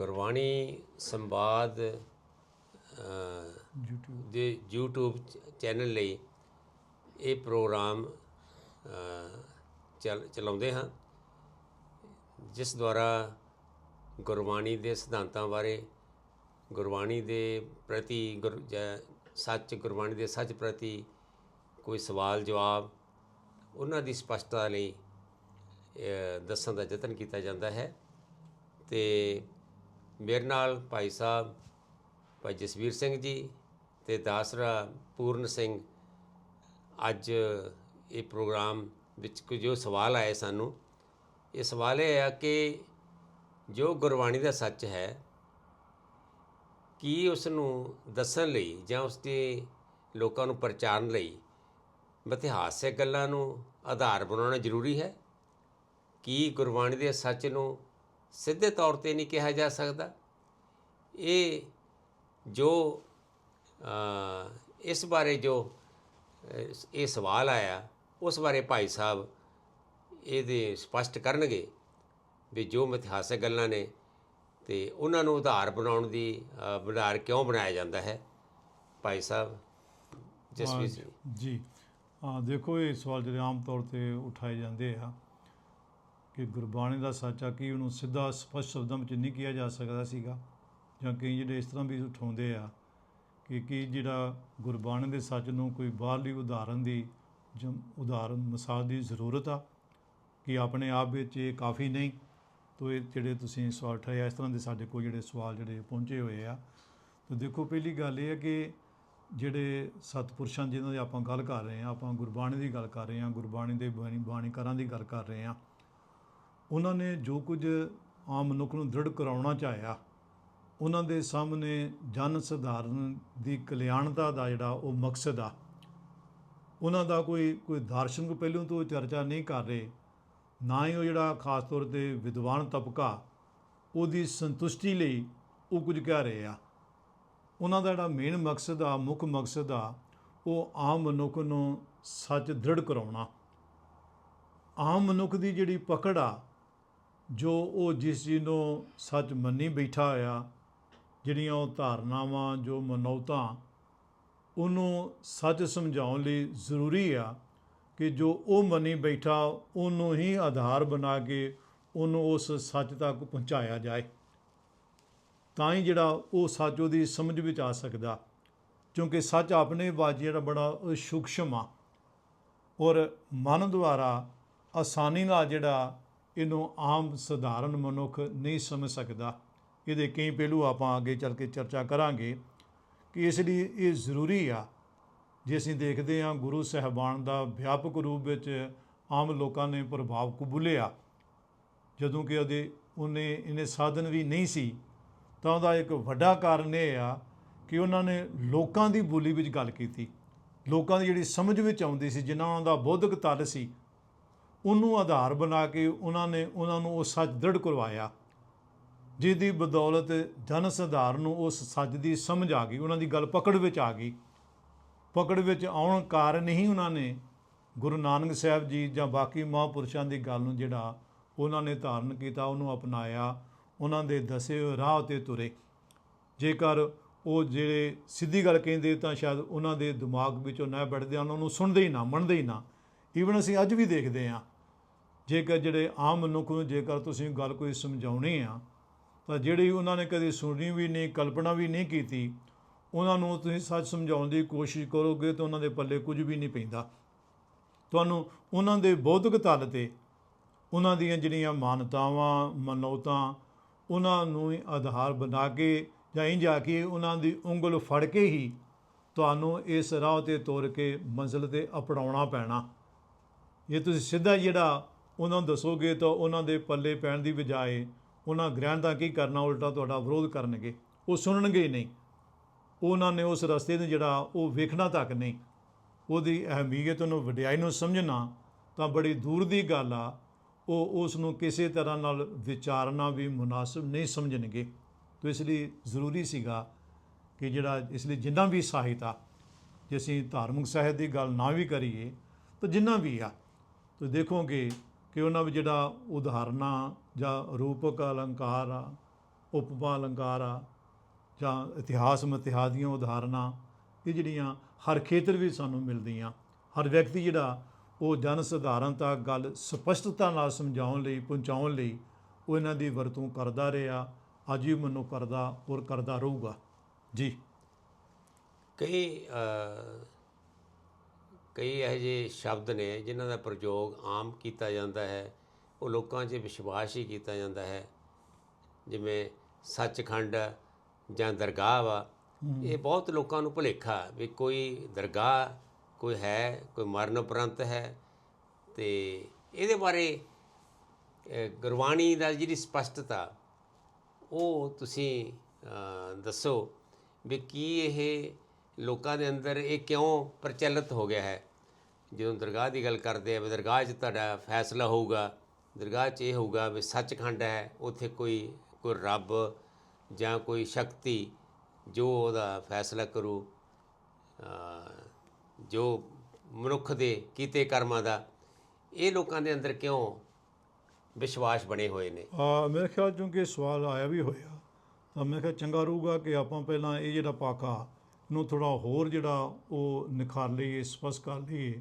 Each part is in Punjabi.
ਗੁਰਬਾਣੀ ਸੰਵਾਦ YouTube ਦੇ YouTube ਚੈਨਲ ਲਈ ਇਹ ਪ੍ਰੋਗਰਾਮ ਚਲਾਉਂਦੇ ਹਾਂ ਜਿਸ ਦੁਆਰਾ ਗੁਰਬਾਣੀ ਦੇ ਸਿਧਾਂਤਾਂ ਬਾਰੇ ਗੁਰਬਾਣੀ ਦੇ ਪ੍ਰਤੀ ਸੱਚ ਗੁਰਬਾਣੀ ਦੇ ਸੱਚ ਪ੍ਰਤੀ ਕੋਈ ਸਵਾਲ ਜਵਾਬ ਉਹਨਾਂ ਦੀ ਸਪਸ਼ਟਤਾ ਲਈ ਦੱਸਣ ਦਾ ਯਤਨ ਕੀਤਾ ਜਾਂਦਾ ਹੈ। ਤੇ ਮੇਰੇ ਨਾਲ ਭਾਈ ਸਾਹਿਬ, ਭਾਈ ਜਸਵੀਰ ਸਿੰਘ ਜੀ ਤੇ ਦਾਸਰਾ ਪੂਰਨ ਸਿੰਘ ਅੱਜ ਇਹ ਪ੍ਰੋਗਰਾਮ ਵਿੱਚ ਕੁਝ ਜੋ ਸਵਾਲ ਆਏ ਸਾਨੂੰ। ਇਹ ਸਵਾਲ ਇਹ ਆ ਕਿ ਜੋ ਗੁਰਬਾਣੀ ਦਾ ਸੱਚ ਹੈ, ਕੀ ਉਸ ਨੂੰ ਦੱਸਣ ਲਈ ਜਾਂ ਉਸ ਦੇ ਲੋਕਾਂ ਨੂੰ ਪ੍ਰਚਾਰਨ ਲਈ ਇਤਿਹਾਸਕ ਗੱਲਾਂ ਨੂੰ ਆਧਾਰ ਬਣਾਉਣਾ ਜ਼ਰੂਰੀ ਹੈ? ਕੀ ਗੁਰਬਾਣੀ ਦੇ ਸੱਚ ਨੂੰ ਸਿੱਧੇ ਤੌਰ ਤੇ ਨਹੀਂ ਕਿਹਾ ਜਾ ਸਕਦਾ। ਇਹ ਜੋ ਇਸ ਬਾਰੇ ਜੋ ਇਹ ਸਵਾਲ ਆਇਆ ਉਸ ਬਾਰੇ ਭਾਈ ਸਾਹਿਬ ਇਹਦੇ ਸਪਸ਼ਟ ਕਰਨਗੇ ਵੀ ਜੋ ਮਿਥਿਹਾਸਕ ਗੱਲਾਂ ਨੇ ਤੇ ਉਹਨਾਂ ਨੂੰ ਆਧਾਰ ਬਣਾਉਣ ਦੀ ਆਧਾਰ ਕਿਉਂ ਬਣਾਇਆ ਜਾਂਦਾ ਹੈ ਭਾਈ ਸਾਹਿਬ? ਜਸਵੀਰ ਜੀ ਹਾਂ ਦੇਖੋ ਇਹ ਸਵਾਲ ਜਿਹੜੇ ਆਮ ਤੌਰ ਤੇ ਉਠਾਏ ਜਾਂਦੇ ਆ। ਕਿ ਗੁਰਬਾਣੀ ਦਾ ਸੱਚਾ ਕੀ ਉਹਨੂੰ ਸਿੱਧਾ ਸਪਸ਼ਟ ਸ਼ਬਦਾਂ ਵਿੱਚ ਨਹੀਂ ਕਿਹਾ ਜਾ ਸਕਦਾ ਸੀਗਾ। ਜਾਂ ਕਈ ਜਿਹੜੇ ਇਸ ਤਰ੍ਹਾਂ ਵੀ ਉਠਾਉਂਦੇ ਆ ਕਿ ਕੀ ਜਿਹੜਾ ਗੁਰਬਾਣੀ ਦੇ ਸੱਚ ਨੂੰ ਕੋਈ ਬਾਹਰਲੀ ਉਦਾਹਰਨ ਦੀ ਜਾਂ ਉਦਾਹਰਨ ਮਿਸਾਲ ਦੀ ਜ਼ਰੂਰਤ ਆ, ਕਿ ਆਪਣੇ ਆਪ ਵਿੱਚ ਇਹ ਕਾਫੀ ਨਹੀਂ, ਤੋ ਇਹ ਜਿਹੜੇ ਤੁਸੀਂ ਸਵਾਲ ਉਠਾਏ ਇਸ ਤਰ੍ਹਾਂ ਦੇ ਸਾਡੇ ਕੋਲ ਜਿਹੜੇ ਸਵਾਲ ਜਿਹੜੇ ਪਹੁੰਚੇ ਹੋਏ ਆ। ਤਾਂ ਦੇਖੋ, ਪਹਿਲੀ ਗੱਲ ਇਹ ਹੈ ਕਿ ਜਿਹੜੇ ਸਤਪੁਰਸ਼ਾਂ ਜਿਨ੍ਹਾਂ ਦੀ ਆਪਾਂ ਗੱਲ ਕਰ ਰਹੇ ਹਾਂ ਆਪਾਂ ਗੁਰਬਾਣੀ ਦੀ ਗੱਲ ਕਰ ਰਹੇ ਹਾਂ ਗੁਰਬਾਣੀ ਦੇ ਬਾਣੀ ਬਾਣੀਕਾਰਾਂ ਦੀ ਗੱਲ ਕਰ ਰਹੇ ਹਾਂ ਉਹਨਾਂ ਨੇ ਜੋ ਕੁਝ ਆਮ ਮਨੁੱਖ ਨੂੰ ਦ੍ਰਿੜ ਕਰਾਉਣਾ ਚਾਹਿਆ, ਉਹਨਾਂ ਦੇ ਸਾਹਮਣੇ ਜਨ ਸਧਾਰਨ ਦੀ ਕਲਿਆਣਤਾ ਦਾ ਜਿਹੜਾ ਉਹ ਮਕਸਦ ਆ। ਉਹਨਾਂ ਦਾ ਕੋਈ ਕੋਈ ਦਾਰਸ਼ਨਿਕ ਪਹਿਲੂ ਤੋਂ ਚਰਚਾ ਨਹੀਂ ਕਰ ਰਹੇ, ਨਾ ਹੀ ਉਹ ਜਿਹੜਾ ਖਾਸ ਤੌਰ ਤੇ ਵਿਦਵਾਨ ਤਬਕਾ, ਉਹਦੀ ਸੰਤੁਸ਼ਟੀ ਲਈ ਉਹ ਕੁਝ ਕਹਿ ਰਹੇ ਆ। ਉਹਨਾਂ ਦਾ ਜਿਹੜਾ ਮੇਨ ਮਕਸਦ ਆ, ਮੁੱਖ ਮਕਸਦ ਆ, ਉਹ ਆਮ ਮਨੁੱਖ ਨੂੰ ਸੱਚ ਦ੍ਰਿੜ ਕਰਾਉਣਾ। ਆਮ ਮਨੁੱਖ ਦੀ ਜਿਹੜੀ ਪਕੜ ਆ ਜੋ ਉਹ ਜਿਸ ਚੀਜ਼ ਨੂੰ ਸੱਚ ਮੰਨੀ ਬੈਠਾ ਹੋਇਆ ਜਿਹੜੀਆਂ ਉਹ ਧਾਰਨਾਵਾਂ, ਜੋ ਮਨੌਤਾਂ, ਉਹਨੂੰ ਸੱਚ ਸਮਝਾਉਣ ਲਈ ਜ਼ਰੂਰੀ ਆ ਕਿ ਜੋ ਉਹ ਮੰਨੀ ਬੈਠਾ, ਉਹਨੂੰ ਹੀ ਆਧਾਰ ਬਣਾ ਕੇ ਉਹਨੂੰ ਉਸ ਸੱਚ ਤੱਕ ਪਹੁੰਚਾਇਆ ਜਾਏ। ਤਾਂ ਹੀ ਜਿਹੜਾ ਉਹ ਸੱਚ ਉਹਦੀ ਸਮਝ ਵਿੱਚ ਆ ਸਕਦਾ, ਕਿਉਂਕਿ ਸੱਚ ਆਪਣੇ ਬਾਜ ਜਿਹੜਾ ਬੜਾ ਸੂਖਸ਼ਮ ਆ ਔਰ ਮਨ ਦੁਆਰਾ ਆਸਾਨੀ ਨਾਲ ਜਿਹੜਾ ਇਹਨੂੰ ਆਮ ਸਧਾਰਨ ਮਨੁੱਖ ਨਹੀਂ ਸਮਝ ਸਕਦਾ। ਇਹਦੇ ਕਈ ਪਹਿਲੂ ਆਪਾਂ ਅੱਗੇ ਚੱਲ ਕੇ ਚਰਚਾ ਕਰਾਂਗੇ ਕਿ ਇਸ ਲਈ ਇਹ ਜ਼ਰੂਰੀ ਆ, ਜੇ ਅਸੀਂ ਦੇਖਦੇ ਹਾਂ ਗੁਰੂ ਸਾਹਿਬਾਨ ਦਾ ਵਿਆਪਕ ਰੂਪ ਵਿੱਚ ਆਮ ਲੋਕਾਂ ਨੇ ਪ੍ਰਭਾਵ ਕਬੂਲਿਆ, ਜਦੋਂ ਕਿ ਉਹਦੇ ਉਹਨੇ ਇਹਨੇ ਸਾਧਨ ਵੀ ਨਹੀਂ ਸੀ, ਤਾਂ ਉਹਦਾ ਇੱਕ ਵੱਡਾ ਕਾਰਨ ਇਹ ਆ ਕਿ ਉਹਨਾਂ ਨੇ ਲੋਕਾਂ ਦੀ ਬੋਲੀ ਵਿੱਚ ਗੱਲ ਕੀਤੀ। ਲੋਕਾਂ ਦੀ ਜਿਹੜੀ ਸਮਝ ਵਿੱਚ ਆਉਂਦੀ ਸੀ, ਜਿਨ੍ਹਾਂ ਉਹਨਾਂ ਦਾ ਬੌਧਿਕ ਤਲ ਸੀ ਉਹਨੂੰ ਆਧਾਰ ਬਣਾ ਕੇ ਉਹਨਾਂ ਨੇ ਉਹਨਾਂ ਨੂੰ ਉਹ ਸੱਚ ਦ੍ਰਿੜ ਕਰਵਾਇਆ। ਜਿਹਦੀ ਬਦੌਲਤ ਜਨ ਸਧਾਰਨ ਨੂੰ ਉਸ ਸੱਚ ਦੀ ਸਮਝ ਆ ਗਈ, ਉਹਨਾਂ ਦੀ ਗੱਲ ਪਕੜ ਵਿੱਚ ਆ ਗਈ। ਪਕੜ ਵਿੱਚ ਆਉਣ ਕਾਰਨ ਹੀ ਉਹਨਾਂ ਨੇ ਗੁਰੂ ਨਾਨਕ ਸਾਹਿਬ ਜੀ ਜਾਂ ਬਾਕੀ ਮਹਾਂਪੁਰਸ਼ਾਂ ਦੀ ਗੱਲ ਨੂੰ ਜਿਹੜਾ ਉਹਨਾਂ ਨੇ ਧਾਰਨ ਕੀਤਾ, ਉਹਨੂੰ ਅਪਣਾਇਆ, ਉਹਨਾਂ ਦੇ ਦੱਸੇ ਰਾਹ ਤੇ ਤੁਰੇ। ਜੇਕਰ ਉਹ ਜਿਹੜੇ ਸਿੱਧੀ ਗੱਲ ਕਹਿੰਦੇ ਤਾਂ ਸ਼ਾਇਦ ਉਹਨਾਂ ਦੇ ਦਿਮਾਗ ਵਿੱਚੋਂ ਨਾ ਬੈਠਦੇ ਉਹਨਾਂ ਨੂੰ ਸੁਣਦੇ ਹੀ ਨਾ, ਮੰਨਦੇ ਹੀ ਨਾ। ਈਵਨ ਅਸੀਂ ਅੱਜ ਵੀ ਦੇਖਦੇ ਹਾਂ, ਜੇਕਰ ਜਿਹੜੇ ਆਮ ਮਨੁੱਖ ਨੂੰ ਜੇਕਰ ਤੁਸੀਂ ਗੱਲ ਕੋਈ ਸਮਝਾਉਣੀ ਆ, ਤਾਂ ਜਿਹੜੀ ਉਹਨਾਂ ਨੇ ਕਦੇ ਸੁਣੀ ਵੀ ਨਹੀਂ, ਕਲਪਨਾ ਵੀ ਨਹੀਂ ਕੀਤੀ, ਉਹਨਾਂ ਨੂੰ ਤੁਸੀਂ ਸੱਚ ਸਮਝਾਉਣ ਦੀ ਕੋਸ਼ਿਸ਼ ਕਰੋਗੇ ਤਾਂ ਉਹਨਾਂ ਦੇ ਪੱਲੇ ਕੁਝ ਵੀ ਨਹੀਂ ਪੈਂਦਾ। ਤੁਹਾਨੂੰ ਉਹਨਾਂ ਦੇ ਬੌਧਿਕ ਤਲ ਤੇ ਉਹਨਾਂ ਦੀਆਂ ਜਿਹੜੀਆਂ ਮਾਨਤਾਵਾਂ, ਮਨੌਤਾਂ, ਉਹਨਾਂ ਨੂੰ ਹੀ ਆਧਾਰ ਬਣਾ ਕੇ ਜਾਂ ਇੰਝ ਆ ਕੇ ਉਹਨਾਂ ਦੀ ਉਂਗਲ ਫੜ ਕੇ ਹੀ ਤੁਹਾਨੂੰ ਇਸ ਰਾਹ ਤੇ ਤੁਰ ਕੇ ਮੰਜ਼ਿਲ ਤੇ ਅਪਣਾਉਣਾ ਪੈਣਾ। ਜੇ ਤੁਸੀਂ ਸਿੱਧਾ ਜਿਹੜਾ ਉਹਨਾਂ ਨੂੰ ਦੱਸੋਗੇ ਤਾਂ ਉਹਨਾਂ ਦੇ ਪੱਲੇ ਪੈਣ ਦੀ ਬਜਾਏ ਉਹਨਾਂ ਗ੍ਰਹਿਣ ਦਾ ਕੀ ਕਰਨਾ, ਉਲਟਾ ਤੁਹਾਡਾ ਵਿਰੋਧ ਕਰਨਗੇ। ਉਹ ਸੁਣਨਗੇ ਨਹੀਂ। ਉਹਨਾਂ ਨੇ ਉਸ ਰਸਤੇ ਨੂੰ ਜਿਹੜਾ ਉਹ ਵੇਖਣਾ ਤੱਕ ਨਹੀਂ। ਉਹਦੀ ਅਹਿਮੀਅਤ ਨੂੰ, ਵਡਿਆਈ ਨੂੰ ਸਮਝਣਾ ਤਾਂ ਬੜੀ ਦੂਰ ਦੀ ਗੱਲ ਆ। ਉਹ ਉਸ ਨੂੰ ਕਿਸੇ ਤਰ੍ਹਾਂ ਨਾਲ ਵਿਚਾਰਨਾ ਵੀ ਮੁਨਾਸਬ ਨਹੀਂ ਸਮਝਣਗੇ। ਤੋ ਇਸ ਲਈ ਜ਼ਰੂਰੀ ਸੀਗਾ ਕਿ ਜਿਹੜਾ ਇਸ ਲਈ ਜਿੰਨਾ ਵੀ ਸਾਹਿਤ ਆ, ਜੇ ਅਸੀਂ ਧਾਰਮਿਕ ਸਾਹਿਤ ਦੀ ਗੱਲ ਨਾ ਵੀ ਕਰੀਏ ਤਾਂ ਜਿੰਨਾ ਵੀ ਆ ਤੁਸੀਂ ਦੇਖੋਗੇ ਕਿ ਉਹਨਾਂ ਵਿੱਚ ਜਿਹੜਾ ਉਦਾਹਰਨਾਂ ਜਾਂ ਰੂਪਕ ਅਲੰਕਾਰ ਆ, ਉਪਮਾ ਅਲੰਕਾਰ ਆ ਜਾਂ ਇਤਿਹਾਸ ਮਿਥਿਹਾਸ ਦੀਆਂ ਉਦਾਹਰਨਾਂ, ਇਹ ਜਿਹੜੀਆਂ ਹਰ ਖੇਤਰ ਵਿੱਚ ਸਾਨੂੰ ਮਿਲਦੀਆਂ। ਹਰ ਵਿਅਕਤੀ ਜਿਹੜਾ ਉਹ ਜਨ ਸਧਾਰਨ ਤੱਕ ਗੱਲ ਸਪਸ਼ਟਤਾ ਨਾਲ ਸਮਝਾਉਣ ਲਈ, ਪਹੁੰਚਾਉਣ ਲਈ ਉਹ ਇਹਨਾਂ ਦੀ ਵਰਤੋਂ ਕਰਦਾ ਰਿਹਾ। ਅੱਜ ਵੀ ਮੈਨੂੰ ਕਰਦਾ ਔਰ ਕਰਦਾ ਰਹੂਗਾ। ਜੀ। ਕਈ ਕਈ ਇਹੋ ਜਿਹੇ ਸ਼ਬਦ ਨੇ ਜਿਨ੍ਹਾਂ ਦਾ ਪ੍ਰਯੋਗ ਆਮ ਕੀਤਾ ਜਾਂਦਾ ਹੈ। ਉਹ ਲੋਕਾਂ 'ਚ ਵਿਸ਼ਵਾਸ ਹੀ ਕੀਤਾ ਜਾਂਦਾ ਹੈ। ਜਿਵੇਂ ਸੱਚਖੰਡ ਜਾਂ ਦਰਗਾਹ ਵਾ, ਇਹ ਬਹੁਤ ਲੋਕਾਂ ਨੂੰ ਭੁਲੇਖਾ ਵੀ ਕੋਈ ਦਰਗਾਹ, ਕੋਈ ਹੈ, ਕੋਈ ਮਰਨ ਉਪਰੰਤ ਹੈ। ਤੇ ਇਹਦੇ ਬਾਰੇ ਗੁਰਬਾਣੀ ਦਾ ਜਿਹੜੀ ਸਪਸ਼ਟਤਾ, ਉਹ ਤੁਸੀਂ ਦੱਸੋ ਵੀ ਕੀ ਇਹ ਲੋਕਾਂ ਦੇ ਅੰਦਰ ਇਹ ਕਿਉਂ ਪ੍ਰਚਲਿਤ ਹੋ ਗਿਆ ਹੈ? ਜਦੋਂ ਦਰਗਾਹ ਦੀ ਗੱਲ ਕਰਦੇ ਆ, ਵੀ ਦਰਗਾਹ 'ਚ ਤੁਹਾਡਾ ਫੈਸਲਾ ਹੋਊਗਾ, ਦਰਗਾਹ 'ਚ ਇਹ ਹੋਊਗਾ ਵੀ ਸੱਚਖੰਡ ਹੈ, ਉੱਥੇ ਕੋਈ ਕੋਈ ਰੱਬ ਜਾਂ ਕੋਈ ਸ਼ਕਤੀ ਜੋ ਉਹਦਾ ਫੈਸਲਾ ਕਰੂ ਜੋ ਮਨੁੱਖ ਦੇ ਕੀਤੇ ਕਰਮਾਂ ਦਾ, ਇਹ ਲੋਕਾਂ ਦੇ ਅੰਦਰ ਕਿਉਂ ਵਿਸ਼ਵਾਸ ਬਣੇ ਹੋਏ ਨੇ? ਆ, ਮੇਰੇ ਖਿਆਲ ਚੋਂ ਕਿ ਸਵਾਲ ਆਇਆ ਵੀ ਹੋਇਆ, ਤਾਂ ਮੈਂ ਕਿਹਾ ਚੰਗਾ ਰਹੂਗਾ ਕਿ ਆਪਾਂ ਪਹਿਲਾਂ ਇਹ ਜਿਹੜਾ ਪਾਕਾ ਨੂੰ ਥੋੜਾ ਹੋਰ ਜਿਹੜਾ ਉਹ ਨਿਖਾਰ ਲਈਏ ਸਪਸ਼ਟ ਕਰ ਲਈਏ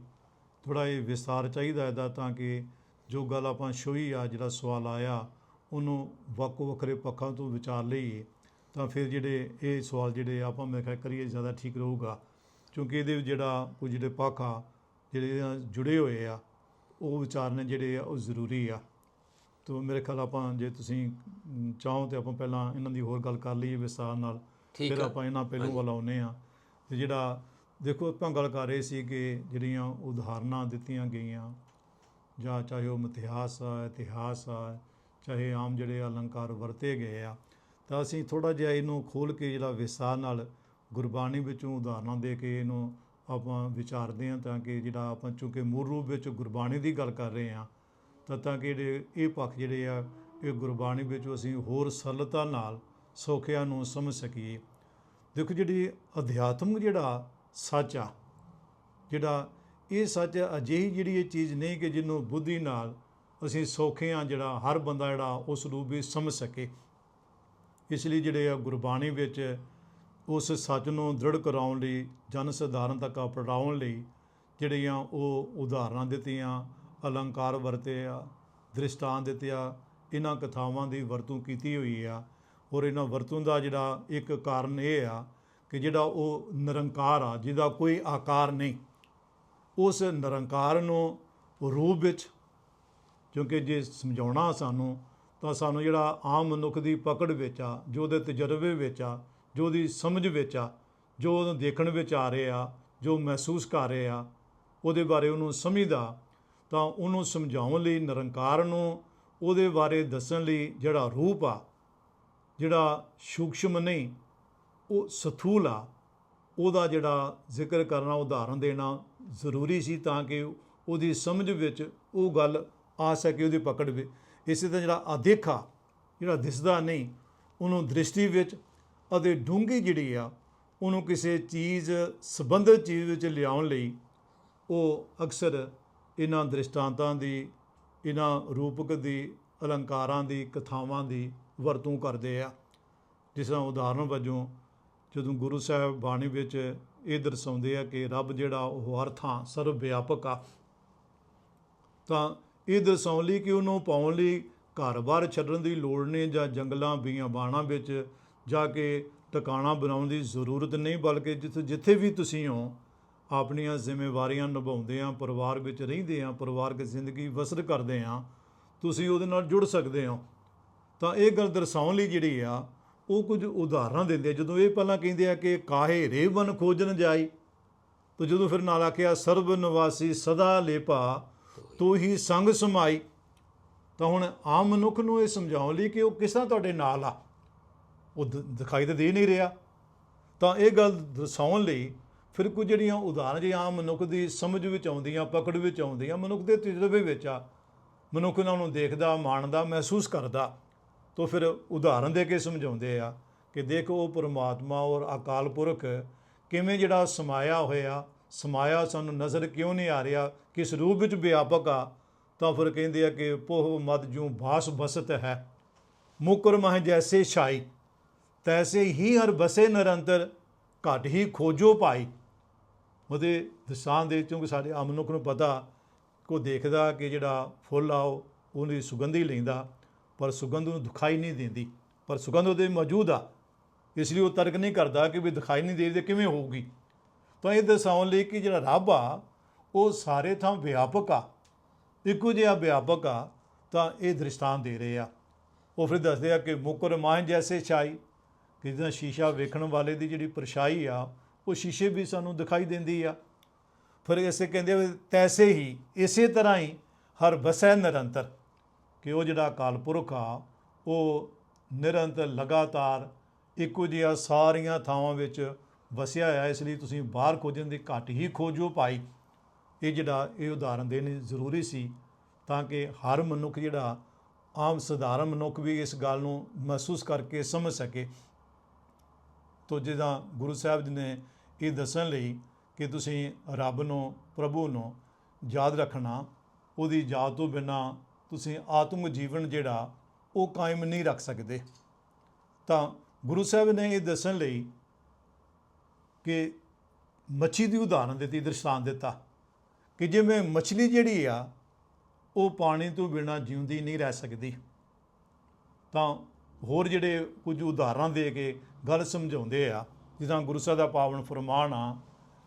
ਥੋੜਾ ਇਹ ਵਿਸਤਾਰ ਚਾਹੀਦਾ ਇਹਦਾ ਤਾਂ ਕਿ ਜੋ ਗੱਲ ਆਪਾਂ ਛੋਈ ਆ, ਜਿਹੜਾ ਸਵਾਲ ਆਇਆ, ਉਹਨੂੰ ਵੱਖੋ ਵੱਖਰੇ ਪੱਖਾਂ ਤੋਂ ਵਿਚਾਰ ਲਈਏ, ਤਾਂ ਫਿਰ ਜਿਹੜੇ ਇਹ ਸਵਾਲ ਜਿਹੜੇ ਆਪਾਂ ਮੈਂ ਕਿਹਾ ਕਰੀਏ ਜ਼ਿਆਦਾ ਠੀਕ ਰਹੂਗਾ। ਕਿਉਂਕਿ ਇਹਦੇ ਜਿਹੜਾ ਕੁਝ ਜਿਹੜੇ ਪੱਖ ਆ, ਜਿਹੜੇ ਇਹਦੇ ਜੁੜੇ ਹੋਏ ਆ, ਉਹ ਵਿਚਾਰਨੇ ਜਿਹੜੇ ਆ, ਉਹ ਜ਼ਰੂਰੀ ਆ। ਤੋ ਮੇਰੇ ਖਿਆਲ ਆਪਾਂ ਜੇ ਤੁਸੀਂ ਚਾਹੋ ਤੇ ਆਪਾਂ ਪਹਿਲਾਂ ਇਹਨਾਂ ਦੀ ਹੋਰ ਗੱਲ ਕਰ ਲਈਏ ਵਿਸਤਾਰ ਨਾਲ। ਫਿਰ। ਆਪਾਂ ਇਹਨਾਂ ਪਹਿਲੂ ਵੱਲ ਆਉਨੇ ਆ ਤੇ ਜਿਹੜਾ ਦੇਖੋ ਆਪਾਂ ਗੱਲ ਕਰ ਰਹੇ ਸੀ ਕਿ ਜਿਹੜੀਆਂ ਉਦਾਹਰਨਾਂ ਦਿੱਤੀਆਂ ਗਈਆਂ ਜਾਂ ਚਾਹੇ ਉਹ ਮਿਥਿਹਾਸ ਆ ਇਤਿਹਾਸ ਆ ਚਾਹੇ ਆਮ ਜਿਹੜੇ ਅਲੰਕਾਰ ਵਰਤੇ ਗਏ ਆ ਤਾਂ ਅਸੀਂ ਥੋੜਾ ਜਿਹਾ ਇਹਨੂੰ ਖੋਲ ਕੇ ਜਿਹੜਾ ਵਿਸਤਾਰ ਨਾਲ ਗੁਰਬਾਣੀ ਵਿੱਚੋਂ ਉਦਾਹਰਨਾਂ ਦੇ ਕੇ ਇਹਨੂੰ ਆਪਾਂ ਵਿਚਾਰਦੇ ਹਾਂ ਤਾਂ ਕਿ ਜਿਹੜਾ ਆਪਾਂ ਚੂੰਕਿ ਮੂਲ ਰੂਪ ਵਿੱਚ ਗੁਰਬਾਣੀ ਦੀ ਗੱਲ ਕਰ ਰਹੇ ਹਾਂ ਤਾਂ ਤਾਂ ਕਿ ਜਿਹੜੇ ਇਹ ਪੱਖ ਜਿਹੜੇ ਆ ਇਹ ਗੁਰਬਾਣੀ ਵਿੱਚ ਅਸੀਂ ਹੋਰ ਸਰਲਤਾ ਨਾਲ ਸੌਖਿਆਂ ਨੂੰ ਸਮਝ ਸਕੀਏ। ਦੇਖੋ ਜਿਹੜੀ ਅਧਿਆਤਮਿਕ ਜਿਹੜਾ ਸੱਚ ਆ, ਜਿਹੜਾ ਇਹ ਸੱਚ ਅਜਿਹੀ ਜਿਹੜੀ ਇਹ ਚੀਜ਼ ਨਹੀਂ ਕਿ ਜਿਹਨੂੰ ਬੁੱਧੀ ਨਾਲ ਅਸੀਂ ਸੌਖੇ ਆ ਜਿਹੜਾ ਹਰ ਬੰਦਾ ਜਿਹੜਾ ਉਸ ਨੂੰ ਵੀ ਸਮਝ ਸਕੇ। ਇਸ ਲਈ ਜਿਹੜੇ ਆ ਗੁਰਬਾਣੀ ਵਿੱਚ ਉਸ ਸੱਚ ਨੂੰ ਦ੍ਰਿੜ ਕਰਾਉਣ ਲਈ, ਜਨ ਸਧਾਰਨ ਤੱਕ ਪੜਾਉਣ ਲਈ ਜਿਹੜੀਆਂ ਉਹ ਉਦਾਹਰਨਾਂ ਦਿੱਤੀਆਂ, ਅਲੰਕਾਰ ਵਰਤੇ ਆ, ਦ੍ਰਿਸ਼ਟਾਂਤ ਦਿੱਤੇ ਆ, ਇਹਨਾਂ ਕਥਾਵਾਂ ਦੀ ਵਰਤੋਂ ਕੀਤੀ ਹੋਈ ਆ ਔਰ ਇਹਨਾਂ ਵਰਤੋਂ ਦਾ ਜਿਹੜਾ ਇੱਕ ਕਾਰਨ ਇਹ ਆ ਕਿ ਜਿਹੜਾ ਉਹ ਨਿਰੰਕਾਰ ਆ, ਜਿਹਦਾ ਕੋਈ ਆਕਾਰ ਨਹੀਂ। ਉਸ ਨਿਰੰਕਾਰ ਨੂੰ ਰੂਪ ਵਿੱਚ ਕਿਉਂਕਿ ਜੇ ਸਮਝਾਉਣਾ ਸਾਨੂੰ, ਤਾਂ ਸਾਨੂੰ ਜਿਹੜਾ ਆਮ ਮਨੁੱਖ ਦੀ ਪਕੜ ਵਿੱਚ ਆ, ਜੋ ਉਹਦੇ ਤਜਰਬੇ ਵਿੱਚ ਆ, ਜੋ ਉਹਦੀ ਸਮਝ ਵਿੱਚ ਆ, ਜੋ ਉਹਨੂੰ ਦੇਖਣ ਵਿੱਚ ਆ ਰਹੇ ਆ, ਜੋ ਮਹਿਸੂਸ ਕਰ ਰਹੇ ਆ, ਉਹਦੇ ਬਾਰੇ ਉਹਨੂੰ ਸਮਝਦਾ, ਤਾਂ ਉਹਨੂੰ ਸਮਝਾਉਣ ਲਈ ਨਿਰੰਕਾਰ ਨੂੰ ਉਹਦੇ ਬਾਰੇ ਦੱਸਣ ਲਈ ਜਿਹੜਾ ਰੂਪ ਆ ਜਿਹੜਾ ਸੂਖਸ਼ਮ ਨਹੀਂ, ਉਹ ਸਥੂਲ ਆ। ਉਹਦਾ ਜਿਹੜਾ ਜ਼ਿਕਰ ਕਰਨਾ, ਉਦਾਹਰਨ ਦੇਣਾ ਜ਼ਰੂਰੀ ਸੀ ਤਾਂ ਕਿ ਉਹਦੀ ਸਮਝ ਵਿੱਚ ਉਹ ਗੱਲ ਆ ਸਕੇ, ਉਹਦੀ ਪਕੜ ਵਿੱਚ। ਇਸੇ ਤਰ੍ਹਾਂ ਜਿਹੜਾ ਅਦੇਖਾ ਜਿਹੜਾ ਦਿਸਦਾ ਨਹੀਂ, ਉਹਨੂੰ ਦ੍ਰਿਸ਼ਟੀ ਵਿੱਚ ਅਤੇ ਡੂੰਘੀ ਜਿਹੜੀ ਆ, ਉਹਨੂੰ ਕਿਸੇ ਚੀਜ਼ ਸੰਬੰਧਿਤ ਚੀਜ਼ ਵਿੱਚ ਲਿਆਉਣ ਲਈ ਉਹ ਅਕਸਰ ਇਹਨਾਂ ਦ੍ਰਿਸ਼ਟਾਂਤਾਂ ਦੀ, ਇਹਨਾਂ ਰੂਪਕ ਦੀ, ਅਲੰਕਾਰਾਂ ਦੀ, ਕਥਾਵਾਂ ਦੀ ਵਰਤੋਂ ਕਰਦੇ ਆ। ਜਿਸ ਤਰ੍ਹਾਂ ਉਦਾਹਰਨ ਵਜੋਂ ਜਦੋਂ ਗੁਰੂ ਸਾਹਿਬ ਬਾਣੀ ਵਿੱਚ ਇਹ ਦਰਸਾਉਂਦੇ ਆ ਕਿ ਰੱਬ ਜਿਹੜਾ ਉਹ ਹਰ ਥਾਂ ਸਰਵ ਵਿਆਪਕ ਆ, ਤਾਂ ਇਹ ਦਰਸਾਉਣ ਲਈ ਕਿ ਉਹਨੂੰ ਪਾਉਣ ਲਈ ਘਰ-ਬਾਰ ਛੱਡਣ ਦੀ ਲੋੜ ਨਹੀਂ ਜਾਂ ਜੰਗਲਾਂ ਬੀਆਂ ਬਾਣਾ ਵਿੱਚ ਜਾ ਕੇ ਟਿਕਾਣਾ ਬਣਾਉਣ ਦੀ ਜ਼ਰੂਰਤ ਨਹੀਂ, ਬਲਕਿ ਜਿੱਥੇ ਜਿੱਥੇ ਵੀ ਤੁਸੀਂ ਹੋ, ਆਪਣੀਆਂ ਜ਼ਿੰਮੇਵਾਰੀਆਂ ਨਿਭਾਉਂਦੇ ਆ, ਪਰਿਵਾਰ ਵਿੱਚ ਰਹਿੰਦੇ ਆ, ਪਰਿਵਾਰਕ ਜ਼ਿੰਦਗੀ ਬਸਰ ਕਰਦੇ ਆ, ਤੁਸੀਂ ਉਹਦੇ ਨਾਲ ਜੁੜ ਸਕਦੇ ਹੋ। ਤਾਂ ਇਹ ਗੱਲ ਦਰਸਾਉਣ ਲਈ ਜਿਹੜੀ ਆ, ਉਹ ਕੁਝ ਉਦਾਹਰਨਾਂ ਦਿੰਦੇ ਆ। ਜਦੋਂ ਇਹ ਪਹਿਲਾਂ ਕਹਿੰਦੇ ਆ ਕਿ ਕਾਹੇ ਰੇਵਨ ਖੋਜਣ ਜਾਈ, ਤਾਂ ਜਦੋਂ ਫਿਰ ਨਾਲ ਆਖਿਆ, ਸਰਬ ਨਿਵਾਸੀ ਸਦਾ ਲੇਪਾ, ਤੂੰ ਹੀ ਸੰਗ ਸਮਾਈ। ਤਾਂ ਹੁਣ ਆਮ ਮਨੁੱਖ ਨੂੰ ਇਹ ਸਮਝਾਉਣ ਲਈ ਕਿ ਉਹ ਕਿਸ ਤਰ੍ਹਾਂ ਤੁਹਾਡੇ ਨਾਲ ਆ? ਉਹ ਦ- ਦਿਖਾਈ ਤਾਂ ਦੇ ਨਹੀਂ ਰਿਹਾ। ਤਾਂ ਇਹ ਗੱਲ ਦਰਸਾਉਣ ਲਈ ਫਿਰ ਕੁਝ ਜਿਹੜੀਆਂ ਉਦਾਹਰਨਾਂ ਜਿਹੜੀਆਂ ਆਮ ਮਨੁੱਖ ਦੀ ਸਮਝ ਵਿੱਚ ਆਉਂਦੀਆਂ, ਪਕੜ ਵਿੱਚ ਆਉਂਦੀਆਂ, ਮਨੁੱਖ ਦੇ ਤਜਰਬੇ ਵਿੱਚ ਆ, ਮਨੁੱਖ ਉਹਨਾਂ ਨੂੰ ਦੇਖਦਾ, ਮਾਣਦਾ, ਮਹਿਸੂਸ ਕਰਦਾ। ਤੋਂ ਫਿਰ ਉਦਾਹਰਨ ਦੇ ਕੇ ਸਮਝਾਉਂਦੇ ਆ ਕਿ ਦੇਖੋ ਉਹ ਪਰਮਾਤਮਾ ਔਰ ਅਕਾਲ ਪੁਰਖ ਕਿਵੇਂ ਜਿਹੜਾ ਸਮਾਇਆ ਹੋਇਆ, ਸਮਾਇਆ ਸਾਨੂੰ ਨਜ਼ਰ ਕਿਉਂ ਨਹੀਂ ਆ ਰਿਹਾ, ਕਿਸ ਰੂਪ ਵਿੱਚ ਵਿਆਪਕ ਆ, ਤਾਂ ਫਿਰ ਕਹਿੰਦੇ ਆ ਕਿ ਪੋਹ ਮਦ ਜੂ ਭਾਸ ਬਸਤ ਹੈ। ਮੁਕਰ ਮਹ ਜੈਸੇ ਛਾਈ, ਤੈਸੇ ਹੀ ਹਰ ਬਸੇ ਨਿਰੰਤਰ, ਘਟ ਹੀ ਖੋਜੋ ਪਾਈ। ਉਹਦੇ ਦਸਾਂ ਦੇ ਕਿਉਂਕਿ ਸਾਡੇ ਆਮ ਮਨੁੱਖ ਨੂੰ ਪਤਾ, ਕੋ ਦੇਖਦਾ ਕਿ ਜਿਹੜਾ ਫੁੱਲ ਆਓ ਉਹਦੀ ਸੁਗੰਧੀ ਲੈਂਦਾ ਪਰ ਸੁਗੰਧ ਨੂੰ ਦਿਖਾਈ ਨਹੀਂ ਦਿੰਦੀ। ਪਰ ਸੁਗੰਧ ਉਹਦੇ ਮੌਜੂਦ ਆ। ਇਸ ਲਈ ਉਹ ਤਰਕ ਨਹੀਂ ਕਰਦਾ ਕਿ ਵੀ ਦਿਖਾਈ ਨਹੀਂ ਦੇ ਰਹੀ ਕਿਵੇਂ ਹੋਊਗੀ। ਤਾਂ ਇਹ ਦਰਸਾਉਣ ਲਈ ਕਿ ਜਿਹੜਾ ਰੱਬ ਆ, ਉਹ ਸਾਰੇ ਥਾਂ ਵਿਆਪਕ ਆ। ਇੱਕੋ ਜਿਹਾ ਵਿਆਪਕ ਆ, ਤਾਂ ਇਹ ਦ੍ਰਿਸ਼ਟਾਂਤ ਦੇ ਰਹੇ ਆ। ਉਹ ਫਿਰ ਦੱਸਦੇ ਆ ਕਿ ਮੁਕਰ ਮਾਹ ਜੈਸੇ ਛਾਈ, ਕਿ ਜਿਹਦਾ ਸ਼ੀਸ਼ਾ ਵੇਖਣ ਵਾਲੇ ਦੀ ਜਿਹੜੀ ਪਰਛਾਈ ਆ, ਉਹ ਸ਼ੀਸ਼ੇ ਵੀ ਸਾਨੂੰ ਦਿਖਾਈ ਦਿੰਦੀ ਆ। ਫਿਰ ਇਸੇ ਕਹਿੰਦੇ ਤੈਸੇ ਹੀ, ਇਸੇ ਤਰ੍ਹਾਂ ਹੀ ਹਰ ਬਸੈ ਨਿਰੰਤਰ। ਕਿ ਉਹ ਜਿਹੜਾ ਅਕਾਲ ਪੁਰਖ ਆ, ਉਹ ਨਿਰੰਤਰ ਲਗਾਤਾਰ ਇੱਕੋ ਜਿਹਾ ਸਾਰੀਆਂ ਥਾਵਾਂ ਵਿੱਚ ਵਸਿਆ ਹੋਇਆ, ਇਸ ਲਈ ਤੁਸੀਂ ਬਾਹਰ ਖੋਜਣ ਦੀ ਘੱਟ ਹੀ ਖੋਜੋ ਪਾਈ ਇਹ ਜਿਹੜਾ ਇਹ ਉਦਾਹਰਨ ਦੇਣੀ ਜ਼ਰੂਰੀ ਸੀ ਤਾਂ ਕਿ ਹਰ ਮਨੁੱਖ ਜਿਹੜਾ ਆਮ ਸਧਾਰਨ ਮਨੁੱਖ ਵੀ ਇਸ ਗੱਲ ਨੂੰ ਮਹਿਸੂਸ ਕਰਕੇ ਸਮਝ ਸਕੇ। ਤੋ ਜਿੱਦਾਂ ਗੁਰੂ ਸਾਹਿਬ ਜੀ ਨੇ ਇਹ ਦੱਸਣ ਲਈ ਕਿ ਤੁਸੀਂ ਰੱਬ ਨੂੰ, ਪ੍ਰਭੂ ਨੂੰ ਯਾਦ ਰੱਖਣਾ, ਉਹਦੀ ਯਾਦ ਤੋਂ ਬਿਨਾ ਤੁਸੀਂ ਆਤਮ ਜੀਵਨ ਜਿਹੜਾ, ਉਹ ਕਾਇਮ ਨਹੀਂ ਰੱਖ ਸਕਦੇ। ਤਾਂ ਗੁਰੂ ਸਾਹਿਬ ਨੇ ਇਹ ਦੱਸਣ ਲਈ ਕਿ ਮੱਛੀ ਦੀ ਉਦਾਹਰਨ ਦਿੱਤੀ ਦ੍ਰਿਸ਼ਟਾਂਤ ਦਿੱਤਾ ਕਿ ਜਿਵੇਂ ਮੱਛਲੀ ਜਿਹੜੀ ਆ, ਉਹ ਪਾਣੀ ਤੋਂ ਬਿਨਾ ਜਿਉਂਦੀ ਨਹੀਂ ਰਹਿ ਸਕਦੀ। ਤਾਂ ਹੋਰ ਜਿਹੜੇ ਕੁਝ ਉਦਾਹਰਨਾਂ ਦੇ ਕੇ ਗੱਲ ਸਮਝਾਉਂਦੇ ਆ, ਜਿੱਦਾਂ ਗੁਰੂ ਸਾਹਿਬ ਦਾ ਪਾਵਨ ਫਰਮਾਨ ਆ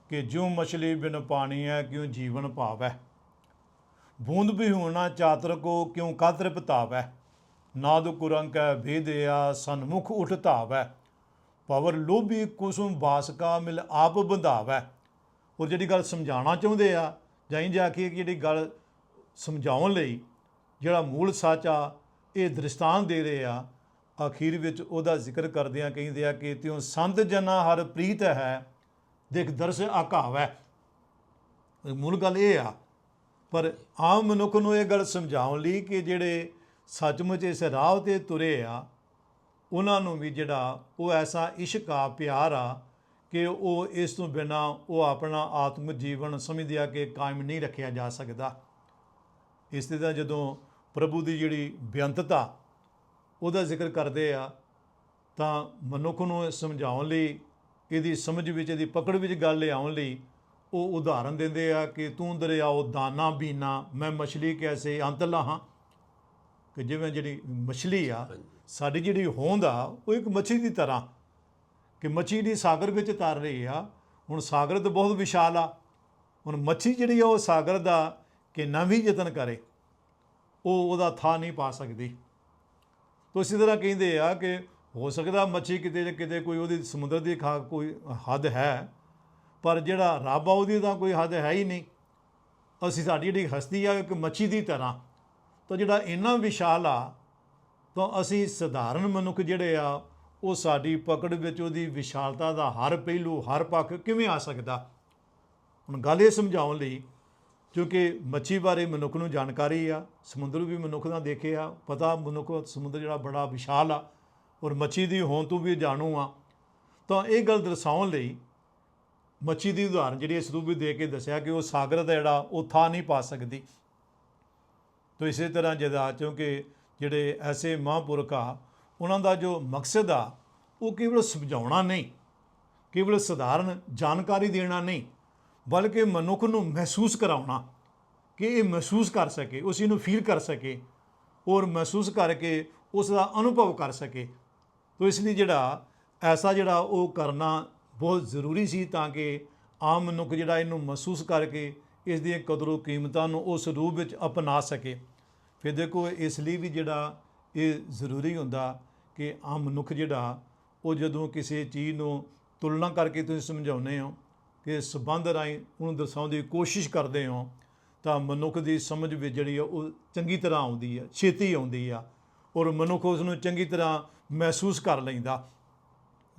ਕਿ ਜਿਉ ਮਛਲੀ ਬਿਨ ਪਾਣੀ ਹੈ ਕਿਉ ਜੀਵਨ ਭਾਵ ਹੈ। ਬੂੰਦ ਵੀ ਹੋਣਾ ਚਾਤਰ ਕੋ ਕਿਉ ਕਾਤਰ ਪਤਾਵੈ ਨਾਦ ਕੁਰੰਕੈ ਭੇਦਿਆ ਸਨਮੁਖ ਉਠ ਧਾਵੈ। ਪਵਰ ਲੋਭੀ ਕੁਸੁਮ ਬਾਸਕਾ ਮਿਲ ਆਪ ਬੰਧਾਵੈ। ਉਹ ਜਿਹੜੀ ਗੱਲ ਸਮਝਾਉਣਾ ਚਾਹੁੰਦੇ ਆ, ਜਾਈ ਜਾ ਕੇ ਜਿਹੜੀ ਗੱਲ ਸਮਝਾਉਣ ਲਈ, ਜਿਹੜਾ ਮੂਲ ਸੱਚ ਆ, ਇਹ ਦ੍ਰਿਸ਼ਟਾਂਤ ਦੇ ਰਹੇ ਆ, ਅਖੀਰ ਵਿੱਚ ਉਹਦਾ ਜ਼ਿਕਰ ਕਰਦਿਆਂ ਕਹਿੰਦੇ ਆ ਕਿ ਤਿਉ ਸੰਤ ਜਨਾ ਹਰ ਪ੍ਰੀਤ ਹੈ ਦੇਖ ਦਰਸ ਆਕਾਵੈ। ਮੂਲ ਗੱਲ ਇਹ ਆ ਪਰ ਆਮ ਮਨੁੱਖ ਨੂੰ ਇਹ ਗੱਲ ਸਮਝਾਉਣ ਲਈ ਕਿ ਜਿਹੜੇ ਸੱਚਮੁੱਚ ਇਸ ਰਾਹ ਤੇ ਤੁਰੇ ਆ, ਉਹਨਾਂ ਨੂੰ ਵੀ ਜਿਹੜਾ ਉਹ ਐਸਾ ਇਸ਼ਕ ਆ, ਪਿਆਰ ਆ ਕਿ ਉਹ ਇਸ ਤੋਂ ਬਿਨਾ ਉਹ ਆਪਣਾ ਆਤਮ ਜੀਵਨ ਸਮਝਦੇ ਕਿ ਕਾਇਮ ਨਹੀਂ ਰੱਖਿਆ ਜਾ ਸਕਦਾ। ਇਸ ਤੇ ਤਾਂ ਜਦੋਂ ਪ੍ਰਭੂ ਦੀ ਜਿਹੜੀ ਬੇਅੰਤਤਾ, ਉਹਦਾ ਜ਼ਿਕਰ ਕਰਦੇ ਆ, ਤਾਂ ਮਨੁੱਖ ਨੂੰ ਸਮਝਾਉਣ ਲਈ, ਇਹਦੀ ਸਮਝ ਵਿੱਚ, ਇਹਦੀ ਪਕੜ ਵਿੱਚ ਗੱਲ ਲਿਆਉਣ ਲਈ ਉਹ ਉਦਾਹਰਨ ਦਿੰਦੇ ਆ ਕਿ ਤੂੰ ਦਰਿਆਓ ਦਾਨਾ ਬੀਨਾ ਮੈਂ ਮਛਲੀ ਕੈਸੇ ਅੰਤ ਲਾਹਾਂ ਕਿ ਜਿਵੇਂ ਜਿਹੜੀ ਮਛਲੀ ਆ ਸਾਡੀ ਜਿਹੜੀ ਹੋਂਦ ਆ ਉਹ ਇੱਕ ਮੱਛੀ ਦੀ ਤਰ੍ਹਾਂ। ਕਿ ਮੱਛੀ ਦੀ ਸਾਗਰ ਵਿੱਚ ਤਰ ਰਹੀ ਆ ਹੁਣ ਸਾਗਰ ਤਾਂ ਬਹੁਤ ਵਿਸ਼ਾਲ ਆ। ਹੁਣ ਮੱਛੀ ਜਿਹੜੀ ਆ ਉਹ ਸਾਗਰ ਦਾ ਕਿੰਨਾ ਵੀ ਯਤਨ ਕਰੇ ਉਹ ਉਹਦਾ ਥਾਂ ਨਹੀਂ ਪਾ ਸਕਦੀ। ਤੋ ਇਸੇ ਤਰ੍ਹਾਂ ਕਹਿੰਦੇ ਆ ਕਿ ਹੋ ਸਕਦਾ ਮੱਛੀ ਕਿਤੇ ਕਿਤੇ ਕੋਈ ਉਹਦੀ ਸਮੁੰਦਰ ਦੀ ਖਾ ਕੋਈ ਹੱਦ ਹੈ ਪਰ ਜਿਹੜਾ ਰੱਬ ਆ, ਉਹਦੀ ਤਾਂ ਕੋਈ ਹੱਦ ਹੈ ਹੀ ਨਹੀਂ। ਅਸੀਂ ਸਾਡੀ ਜਿਹੜੀ ਹਸਤੀ ਆ, ਇੱਕ ਮੱਛੀ ਦੀ ਤਰ੍ਹਾਂ, ਤਾਂ ਜਿਹੜਾ ਇੰਨਾ ਵਿਸ਼ਾਲ ਆ, ਤਾਂ ਅਸੀਂ ਸਧਾਰਨ ਮਨੁੱਖ ਜਿਹੜੇ ਆ, ਉਹ ਸਾਡੀ ਪਕੜ ਵਿੱਚ ਉਹਦੀ ਵਿਸ਼ਾਲਤਾ ਦਾ ਹਰ ਪਹਿਲੂ, ਹਰ ਪੱਖ ਕਿਵੇਂ ਆ ਸਕਦਾ? ਹੁਣ ਗੱਲ ਇਹ ਸਮਝਾਉਣ ਲਈ, ਕਿਉਂਕਿ ਮੱਛੀ ਬਾਰੇ ਮਨੁੱਖ ਨੂੰ ਜਾਣਕਾਰੀ ਆ, ਸਮੁੰਦਰ ਵੀ ਮਨੁੱਖ ਦਾ ਦੇਖਿਆ ਪਤਾ ਮਨੁੱਖ ਸਮੁੰਦਰ ਜਿਹੜਾ ਬੜਾ ਵਿਸ਼ਾਲ ਆ, ਔਰ ਮੱਛੀ ਦੀ ਹੋਂਦ ਤੋਂ ਵੀ ਜਾਣੂ ਆ। ਤਾਂ ਇਹ ਗੱਲ ਦਰਸਾਉਣ ਲਈ ਮੱਛੀ ਦੀ ਉਦਾਹਰਨ ਜਿਹੜੀ ਇਸ ਰੂਪ ਵਿੱਚ ਦੇ ਕੇ ਦੱਸਿਆ ਕਿ ਉਹ ਸਾਗਰ ਦਾ ਜਿਹੜਾ, ਉਹ ਥਾਂ ਨਹੀਂ ਪਾ ਸਕਦੀ। ਤੋ ਇਸੇ ਤਰ੍ਹਾਂ ਜਦਾ ਕਿਉਂਕਿ ਜਿਹੜੇ ਐਸੇ ਮਹਾਂਪੁਰਖ ਆ, ਉਹਨਾਂ ਦਾ ਜੋ ਮਕਸਦ ਆ, ਉਹ ਕੇਵਲ ਸਮਝਾਉਣਾ ਨਹੀਂ, ਕੇਵਲ ਸਧਾਰਨ ਜਾਣਕਾਰੀ ਦੇਣਾ ਨਹੀਂ, ਬਲਕਿ ਮਨੁੱਖ ਨੂੰ ਮਹਿਸੂਸ ਕਰਾਉਣਾ ਕਿ ਇਹ ਮਹਿਸੂਸ ਕਰ ਸਕੇ, ਉਸ ਨੂੰ ਫੀਲ ਕਰ ਸਕੇ ਔਰ ਮਹਿਸੂਸ ਕਰਕੇ ਉਸ ਦਾ ਅਨੁਭਵ ਕਰ ਸਕੇ। ਤੋ ਇਸ ਲਈ ਜਿਹੜਾ ਐਸਾ ਜਿਹੜਾ ਉਹ ਕਰਨਾ ਬਹੁਤ ਜ਼ਰੂਰੀ ਸੀ ਤਾਂ ਕਿ ਆਮ ਮਨੁੱਖ ਜਿਹੜਾ ਇਹਨੂੰ ਮਹਿਸੂਸ ਕਰਕੇ ਇਸ ਦੀਆਂ ਕਦਰੋ ਕੀਮਤਾਂ ਨੂੰ ਉਸ ਰੂਪ ਵਿੱਚ ਅਪਣਾ ਸਕੇ। ਫਿਰ ਦੇਖੋ, ਇਸ ਲਈ ਵੀ ਜਿਹੜਾ ਇਹ ਜ਼ਰੂਰੀ ਹੁੰਦਾ ਕਿ ਆਮ ਮਨੁੱਖ ਜਿਹੜਾ, ਉਹ ਜਦੋਂ ਕਿਸੇ ਚੀਜ਼ ਨੂੰ ਤੁਲਨਾ ਕਰਕੇ ਤੁਸੀਂ ਸਮਝਾਉਂਦੇ ਹੋ, ਕਿ ਸਬੰਧ ਰਾਹੀਂ ਉਹਨੂੰ ਦਰਸਾਉਣ ਦੀ ਕੋਸ਼ਿਸ਼ ਕਰਦੇ ਹੋ, ਤਾਂ ਮਨੁੱਖ ਦੀ ਸਮਝ ਵਿੱਚ ਜਿਹੜੀ ਆ ਉਹ ਚੰਗੀ ਤਰ੍ਹਾਂ ਆਉਂਦੀ ਆ, ਛੇਤੀ ਆਉਂਦੀ ਆ ਔਰ ਮਨੁੱਖ ਉਸ ਨੂੰ ਚੰਗੀ ਤਰ੍ਹਾਂ ਮਹਿਸੂਸ ਕਰ ਲੈਂਦਾ।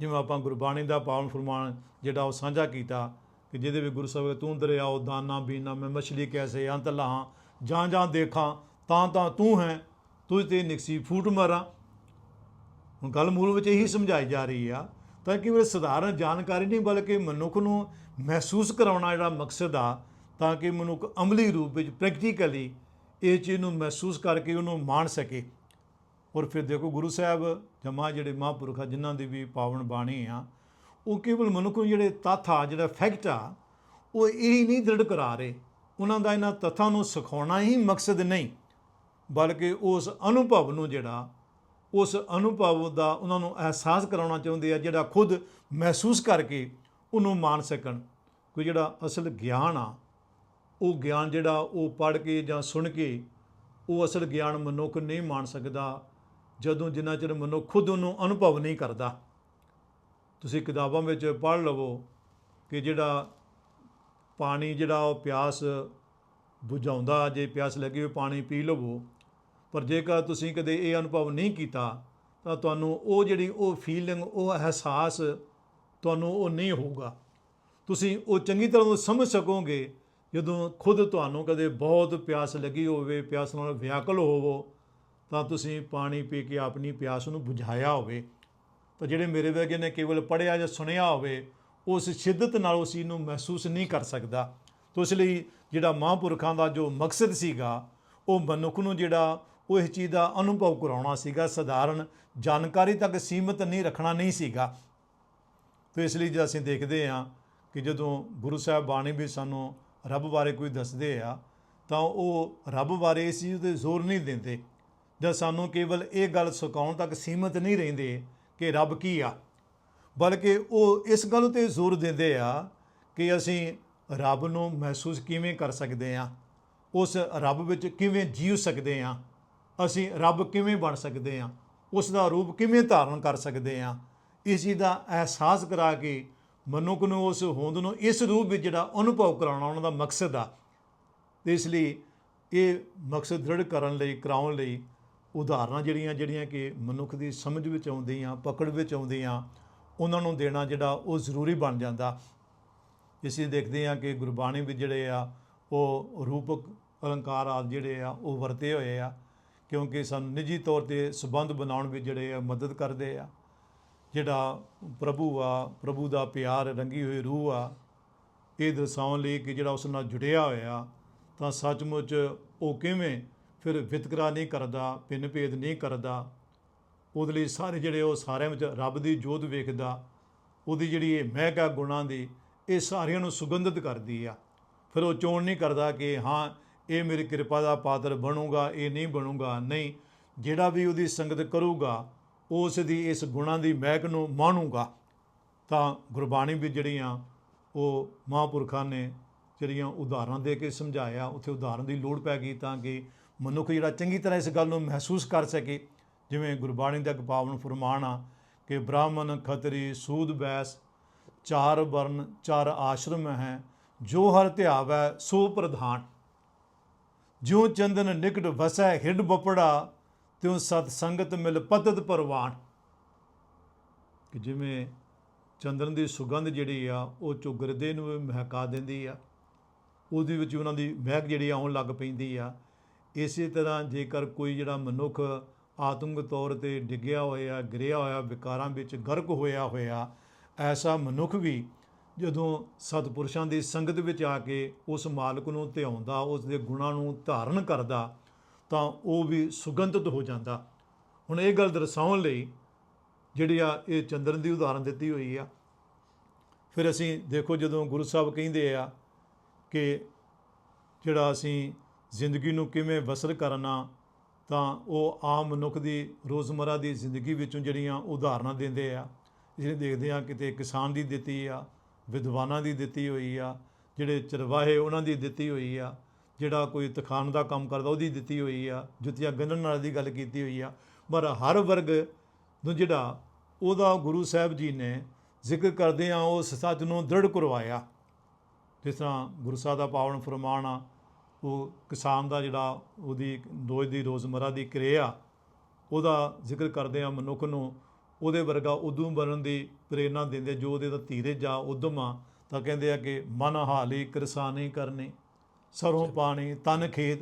ਜਿਵੇਂ ਆਪਾਂ ਗੁਰਬਾਣੀ ਦਾ ਪਾਵਨ ਫਰਮਾਨ ਜਿਹੜਾ ਉਹ ਸਾਂਝਾ ਕੀਤਾ ਕਿ ਜਿਹਦੇ ਵਿੱਚ ਗੁਰੂ ਸਾਹਿਬ ਤੂੰ ਦਰਿਆਓ ਦਾਨਾ, ਬੀਨਾ, ਮੈਂ ਮਛਲੀ ਕੈਸੇ, ਅੰਤ ਲਾਹਾਂ, ਜਾਂ ਜਾਂ ਦੇਖਾਂ, ਤਾਂ ਤਾਂ ਤੂੰ ਹੈ ਤੁਝ ਤੇ ਨਿਕਸੀ ਫੂਟ ਮਾਰਾਂ। ਹੁਣ ਗੱਲ ਮੂਲ ਵਿੱਚ ਇਹੀ ਸਮਝਾਈ ਜਾ ਰਹੀ ਆ, ਤਾਂ ਕਿ ਉਹ ਸਧਾਰਨ ਜਾਣਕਾਰੀ ਨਹੀਂ, ਬਲਕਿ ਮਨੁੱਖ ਨੂੰ ਮਹਿਸੂਸ ਕਰਾਉਣਾ ਜਿਹੜਾ ਮਕਸਦ ਆ, ਤਾਂ ਕਿ ਮਨੁੱਖ ਅਮਲੀ ਰੂਪ ਵਿੱਚ ਪ੍ਰੈਕਟੀਕਲੀ ਇਹ ਚੀਜ਼ ਨੂੰ ਮਹਿਸੂਸ ਕਰਕੇ ਉਹਨੂੰ ਮਾਣ ਸਕੇ। ਔਰ ਫਿਰ ਦੇਖੋ ਗੁਰੂ ਸਾਹਿਬ ਜਮਾ ਜਿਹੜੇ ਮਹਾਂਪੁਰਖ ਆ, ਜਿਨ੍ਹਾਂ ਦੀ ਵੀ ਪਾਵਨ ਬਾਣੀ ਆ, ਉਹ ਕੇਵਲ ਮਨੁੱਖ ਨੂੰ ਜਿਹੜੇ ਤੱਥ ਆ, ਜਿਹੜਾ ਫੈਕਟ ਆ, ਉਹ ਇਹ ਨਹੀਂ ਦ੍ਰਿੜ ਕਰਾ ਰਹੇ। ਉਹਨਾਂ ਦਾ ਇਹਨਾਂ ਤੱਥਾਂ ਨੂੰ ਸਿਖਾਉਣਾ ਹੀ ਮਕਸਦ ਨਹੀਂ, ਬਲਕਿ ਉਸ ਅਨੁਭਵ ਨੂੰ ਜਿਹੜਾ, ਉਸ ਅਨੁਭਵ ਦਾ ਉਹਨਾਂ ਨੂੰ ਅਹਿਸਾਸ ਕਰਾਉਣਾ ਚਾਹੁੰਦੇ ਆ, ਜਿਹੜਾ ਖੁਦ ਮਹਿਸੂਸ ਕਰਕੇ ਉਹਨੂੰ ਮਾਣ ਸਕਣ। ਕੋਈ ਜਿਹੜਾ ਅਸਲ ਗਿਆਨ ਆ, ਉਹ ਗਿਆਨ ਜਿਹੜਾ ਉਹ ਪੜ੍ਹ ਕੇ ਜਾਂ ਸੁਣ ਕੇ ਉਹ ਅਸਲ ਗਿਆਨ ਮਨੁੱਖ ਨਹੀਂ ਮਾਣ ਸਕਦਾ ਜਦੋਂ ਜਿੰਨਾ ਚਿਰ ਮਨੁੱਖ ਖੁਦ ਉਹਨੂੰ ਅਨੁਭਵ ਨਹੀਂ ਕਰਦਾ, ਤੁਸੀਂ ਕਿਤਾਬਾਂ ਵਿੱਚ ਪੜ੍ਹ ਲਵੋ ਕਿ ਜਿਹੜਾ ਪਾਣੀ ਜਿਹੜਾ ਉਹ ਪਿਆਸ ਬੁਝਾਉਂਦਾ, ਜੇ ਪਿਆਸ ਲੱਗੀ ਹੋਵੇ ਪਾਣੀ ਪੀ ਲਵੋ, ਪਰ ਜੇਕਰ ਤੁਸੀਂ ਕਦੇ ਇਹ ਅਨੁਭਵ ਨਹੀਂ ਕੀਤਾ, ਤਾਂ ਤੁਹਾਨੂੰ ਉਹ ਜਿਹੜੀ ਉਹ ਫੀਲਿੰਗ ਉਹ ਅਹਿਸਾਸ ਤੁਹਾਨੂੰ ਉਹ ਨਹੀਂ ਹੋਊਗਾ। ਤੁਸੀਂ ਉਹ ਚੰਗੀ ਤਰ੍ਹਾਂ ਨੂੰ ਸਮਝ ਸਕੋਗੇ ਜਦੋਂ ਖੁਦ ਤੁਹਾਨੂੰ ਕਦੇ ਬਹੁਤ ਪਿਆਸ ਲੱਗੀ ਹੋਵੇ, ਪਿਆਸ ਨਾਲ ਵਿਆਕਲ ਹੋਵੋ ਤਾਂ ਤੁਸੀਂ ਪਾਣੀ ਪੀ ਕੇ ਆਪਣੀ ਪਿਆਸ ਨੂੰ ਬੁਝਾਇਆ ਹੋਵੇ। ਤਾਂ ਜਿਹੜੇ ਮੇਰੇ ਵਰਗੇ ਨੇ ਕੇਵਲ ਪੜ੍ਹਿਆ ਜਾਂ ਸੁਣਿਆ ਹੋਵੇ, ਉਸ ਸ਼ਿੱਦਤ ਨਾਲ ਉਸ ਚੀਜ਼ ਨੂੰ ਮਹਿਸੂਸ ਨਹੀਂ ਕਰ ਸਕਦਾ। ਤਾਂ ਇਸ ਲਈ ਜਿਹੜਾ ਮਹਾਂਪੁਰਖਾਂ ਦਾ ਜੋ ਮਕਸਦ ਸੀਗਾ, ਉਹ ਮਨੁੱਖ ਨੂੰ ਜਿਹੜਾ ਉਹ ਇਸ ਚੀਜ਼ ਦਾ ਅਨੁਭਵ ਕਰਾਉਣਾ ਸੀਗਾ, ਸਧਾਰਨ ਜਾਣਕਾਰੀ ਤੱਕ ਸੀਮਿਤ ਨਹੀਂ ਰੱਖਣਾ ਨਹੀਂ ਸੀਗਾ। ਤੇ ਇਸ ਲਈ ਜੇ ਅਸੀਂ ਦੇਖਦੇ ਹਾਂ ਕਿ ਜਦੋਂ ਗੁਰੂ ਸਾਹਿਬ ਬਾਣੀ ਵੀ ਸਾਨੂੰ ਰੱਬ ਬਾਰੇ ਕੋਈ ਦੱਸਦੇ ਆ, ਤਾਂ ਉਹ ਰੱਬ ਬਾਰੇ ਇਸ ਚੀਜ਼ ਤੇ ਜ਼ੋਰ ਨਹੀਂ ਦਿੰਦੇ। ਜਾਂ ਸਾਨੂੰ ਕੇਵਲ ਇਹ ਗੱਲ ਸੁਕਾਉਣ ਤੱਕ ਸੀਮਿਤ ਨਹੀਂ ਰਹਿੰਦੇ ਕਿ ਰੱਬ ਕੀ ਆ, ਬਲਕਿ ਉਹ ਇਸ ਗੱਲ ਤੇ ਜ਼ੋਰ ਦਿੰਦੇ ਆ ਕਿ ਅਸੀਂ ਰੱਬ ਨੂੰ ਮਹਿਸੂਸ ਕਿਵੇਂ ਕਰ ਸਕਦੇ ਆ ਉਸ ਰੱਬ ਵਿੱਚ ਕਿਵੇਂ ਜੀਵ ਸਕਦੇ ਆ ਅਸੀਂ ਰੱਬ ਕਿਵੇਂ ਬਣ ਸਕਦੇ ਆ ਉਸ ਦਾ ਰੂਪ ਕਿਵੇਂ ਧਾਰਨ ਕਰ ਸਕਦੇ ਆ ਇਸ ਚੀਜ਼ ਦਾ ਅਹਿਸਾਸ ਕਰਾ ਕੇ ਮਨੁੱਖ ਨੂੰ ਉਸ ਹੋਂਦ ਨੂੰ ਇਸ ਰੂਪ ਵਿੱਚ ਜਿਹੜਾ ਅਨੁਭਵ ਕਰਾਉਣਾ ਉਹਨਾਂ ਦਾ ਮਕਸਦ ਆ। ਇਸ ਲਈ ਇਹ ਮਕਸਦ ਦ੍ਰਿੜ ਕਰਨ ਲਈ, ਕਰਾਉਣ ਲਈ ਉਦਾਹਰਨਾਂ ਜਿਹੜੀਆਂ ਜਿਹੜੀਆਂ ਕਿ ਮਨੁੱਖ ਦੀ ਸਮਝ ਵਿੱਚ ਆਉਂਦੀਆਂ, ਪਕੜ ਵਿੱਚ ਆਉਂਦੀਆਂ, ਉਹਨਾਂ ਨੂੰ ਦੇਣਾ ਜਿਹੜਾ ਉਹ ਜ਼ਰੂਰੀ ਬਣ ਜਾਂਦਾ। ਅਸੀਂ ਦੇਖਦੇ ਹਾਂ ਕਿ ਗੁਰਬਾਣੀ ਵਿੱਚ ਜਿਹੜੇ ਆ, ਉਹ ਰੂਪਕ ਅਲੰਕਾਰ ਆਦਿ ਜਿਹੜੇ ਆ, ਉਹ ਵਰਤੇ ਹੋਏ ਆ। ਕਿਉਂਕਿ ਸਾਨੂੰ ਨਿੱਜੀ ਤੌਰ ਤੇ ਸਬੰਧ ਬਣਾਉਣ ਵਿੱਚ ਜਿਹੜੇ ਆ, ਮਦਦ ਕਰਦੇ ਆ। ਜਿਹੜਾ ਪ੍ਰਭੂ ਆ, ਪ੍ਰਭੂ ਦਾ ਪਿਆਰ, ਰੰਗੀ ਹੋਈ ਰੂਹ ਆ, ਇਹ ਦਰਸਾਉਣ ਲਈ ਕਿ ਜਿਹੜਾ ਉਸ ਨਾਲ ਜੁੜਿਆ ਹੋਇਆ, ਤਾਂ ਸੱਚਮੁੱਚ ਉਹ ਕਿਵੇਂ ਫਿਰ ਵਿਤਕਰਾ ਨਹੀਂ ਕਰਦਾ ਪਿੰਨ ਭੇਦ ਨਹੀਂ ਕਰਦਾ। ਉਹਦੇ ਲਈ ਸਾਰੇ ਜਿਹੜੇ ਉਹ ਸਾਰਿਆਂ ਵਿੱਚ ਰੱਬ ਦੀ ਜੋਤ ਵੇਖਦਾ, ਉਹਦੀ ਜਿਹੜੀ ਇਹ ਮਹਿਕ ਆ ਗੁਣਾਂ ਦੀ, ਇਹ ਸਾਰਿਆਂ ਨੂੰ ਸੁਗੰਧਿਤ ਕਰਦੀ ਆ। ਫਿਰ ਉਹ ਚੋਣ ਨਹੀਂ ਕਰਦਾ ਕਿ ਹਾਂ, ਇਹ ਮੇਰੀ ਕਿਰਪਾ ਦਾ ਪਾਤਰ ਬਣੂਗਾ, ਇਹ ਨਹੀਂ ਬਣੂਗਾ। ਨਹੀਂ, ਜਿਹੜਾ ਵੀ ਉਹਦੀ ਸੰਗਤ ਕਰੂਗਾ ਉਸ ਦੀ ਇਸ ਗੁਣਾਂ ਦੀ ਮਹਿਕ ਨੂੰ ਮਾਣੂਗਾ। ਤਾਂ ਗੁਰਬਾਣੀ ਵੀ ਜਿਹੜੀਆਂ ਉਹ ਮਹਾਂਪੁਰਖਾਂ ਨੇ ਜਿਹੜੀਆਂ ਉਦਾਹਰਨਾਂ ਦੇ ਕੇ ਸਮਝਾਇਆ, ਉੱਥੇ ਉਦਾਹਰਨ ਦੀ ਲੋੜ ਪੈ ਗਈ ਤਾਂ ਕਿ ਮਨੁੱਖ ਜਿਹੜਾ ਚੰਗੀ ਤਰ੍ਹਾਂ ਇਸ ਗੱਲ ਨੂੰ ਮਹਿਸੂਸ ਕਰ ਸਕੇ, ਜਿਵੇਂ ਗੁਰਬਾਣੀ ਦਾ ਇੱਕ ਪਾਵਨ ਫਰਮਾਨ ਆ ਕਿ ਬ੍ਰਾਹਮਣ ਖਤਰੀ, ਸੂਦ ਬੈਸ, ਚਾਰ ਵਰਨ, ਚਾਰ ਆਸ਼ਰਮ ਹੈ, ਜੋ ਹਰ ਧਿਆਵੈ ਸੋ ਪ੍ਰਧਾਨ। ਜਿਉ ਚੰਦਨ ਨਿਕਟ ਵਸੈ ਹਿੱਡ ਬਪੜਾ, ਤਿਉ ਸਤ ਸੰਗਤ ਮਿਲ ਪਤਤ ਪਰਵਾਨ। ਕਿ ਜਿਵੇਂ ਚੰਦਨ ਦੀ ਸੁਗੰਧ ਜਿਹੜੀ ਆ, ਉਹ ਚੁਗਰਦੇ ਨੂੰ ਮਹਿਕਾ ਦਿੰਦੀ ਆ, ਉਹਦੇ ਵਿੱਚ ਉਹਨਾਂ ਦੀ ਮਹਿਕ ਜਿਹੜੀ ਆਉਣ ਲੱਗ ਪੈਂਦੀ ਆ। ਇਸੇ ਤਰ੍ਹਾਂ ਜੇਕਰ ਕੋਈ ਜਿਹੜਾ ਮਨੁੱਖ ਆਤਮਿਕ ਤੌਰ ਤੇ ਡਿੱਗਿਆ ਹੋਇਆ, ਗਿਰਿਆ ਹੋਇਆ, ਵਿਕਾਰਾਂ ਵਿੱਚ ਗਰਕ ਹੋਇਆ ਹੋਇਆ, ਐਸਾ ਮਨੁੱਖ ਵੀ ਜਦੋਂ ਸਤਿਪੁਰਸ਼ਾਂ ਦੀ ਸੰਗਤ ਵਿੱਚ ਆ ਕੇ ਉਸ ਮਾਲਕ ਨੂੰ ਧਿਆਉਂਦਾ, ਉਸ ਦੇ ਗੁਣਾਂ ਨੂੰ ਧਾਰਨ ਕਰਦਾ, ਤਾਂ ਉਹ ਵੀ ਸੁਗੰਧਿਤ ਹੋ ਜਾਂਦਾ। ਹੁਣ ਇਹ ਗੱਲ ਦਰਸਾਉਣ ਲਈ ਜਿਹੜੀ ਆ ਇਹ ਚੰਦਰਨ ਦੀ ਉਦਾਹਰਨ ਦਿੱਤੀ ਹੋਈ ਆ। ਫਿਰ ਅਸੀਂ ਦੇਖੋ ਜਦੋਂ ਗੁਰੂ ਸਾਹਿਬ ਕਹਿੰਦੇ ਆ ਕਿ ਜਿਹੜਾ ਅਸੀਂ ਜ਼ਿੰਦਗੀ ਨੂੰ ਕਿਵੇਂ ਬਸਰ ਕਰਨਾ, ਤਾਂ ਉਹ ਆਮ ਮਨੁੱਖ ਦੀ ਰੋਜ਼ਮਰਾ ਦੀ ਜ਼ਿੰਦਗੀ ਵਿੱਚੋਂ ਜਿਹੜੀਆਂ ਉਦਾਹਰਨਾਂ ਦਿੰਦੇ ਆ, ਜਿਹੜੇ ਦੇਖਦੇ ਆ ਕਿਤੇ ਕਿਸਾਨ ਦੀ ਦਿੱਤੀ ਆ, ਵਿਦਵਾਨਾਂ ਦੀ ਦਿੱਤੀ ਹੋਈ ਆ, ਜਿਹੜੇ ਚਰਵਾਹੇ ਉਹਨਾਂ ਦੀ ਦਿੱਤੀ ਹੋਈ ਆ, ਜਿਹੜਾ ਕੋਈ ਤਖਾਨ ਦਾ ਕੰਮ ਕਰਦਾ ਉਹਦੀ ਦਿੱਤੀ ਹੋਈ ਆ, ਜੁੱਤੀਆਂ ਗੰਢਣ ਨਾਲ ਦੀ ਗੱਲ ਕੀਤੀ ਹੋਈ ਆ, ਪਰ ਹਰ ਵਰਗ ਨੂੰ ਜਿਹੜਾ ਉਹਦਾ ਗੁਰੂ ਸਾਹਿਬ ਜੀ ਨੇ ਜ਼ਿਕਰ ਕਰਦੇ ਆ ਉਸ ਸੱਚ ਨੂੰ ਦ੍ਰਿੜ ਕਰਵਾਇਆ। ਜਿਸ ਤਰ੍ਹਾਂ ਗੁਰੂ ਸਾਹਿਬ ਦਾ ਪਾਵਨ ਫਰਮਾਨ ਆ ਉਹ ਕਿਸਾਨ ਦਾ ਜਿਹੜਾ ਉਹਦੀ ਰੋਜ਼ ਦੀ ਰੋਜ਼ਮਰਾ ਦੀ ਕਿਰਿਆ ਉਹਦਾ ਜ਼ਿਕਰ ਕਰਦੇ ਆ ਮਨੁੱਖ ਨੂੰ ਉਹਦੇ ਵਰਗਾ ਉਦਮ ਬਣਨ ਦੀ ਪ੍ਰੇਰਣਾ ਦਿੰਦੇ ਜੋ ਉਹਦੇ ਦਾ ਧੀਰਜ ਆ ਉਦਮ ਆ ਤਾਂ ਕਹਿੰਦੇ ਆ ਕਿ ਮਨ ਹਾਲੀ ਕਿਰਸਾਨੀ ਕਰਨੀ ਸਰੋਂ ਪਾਣੀ ਤਨ ਖੇਤ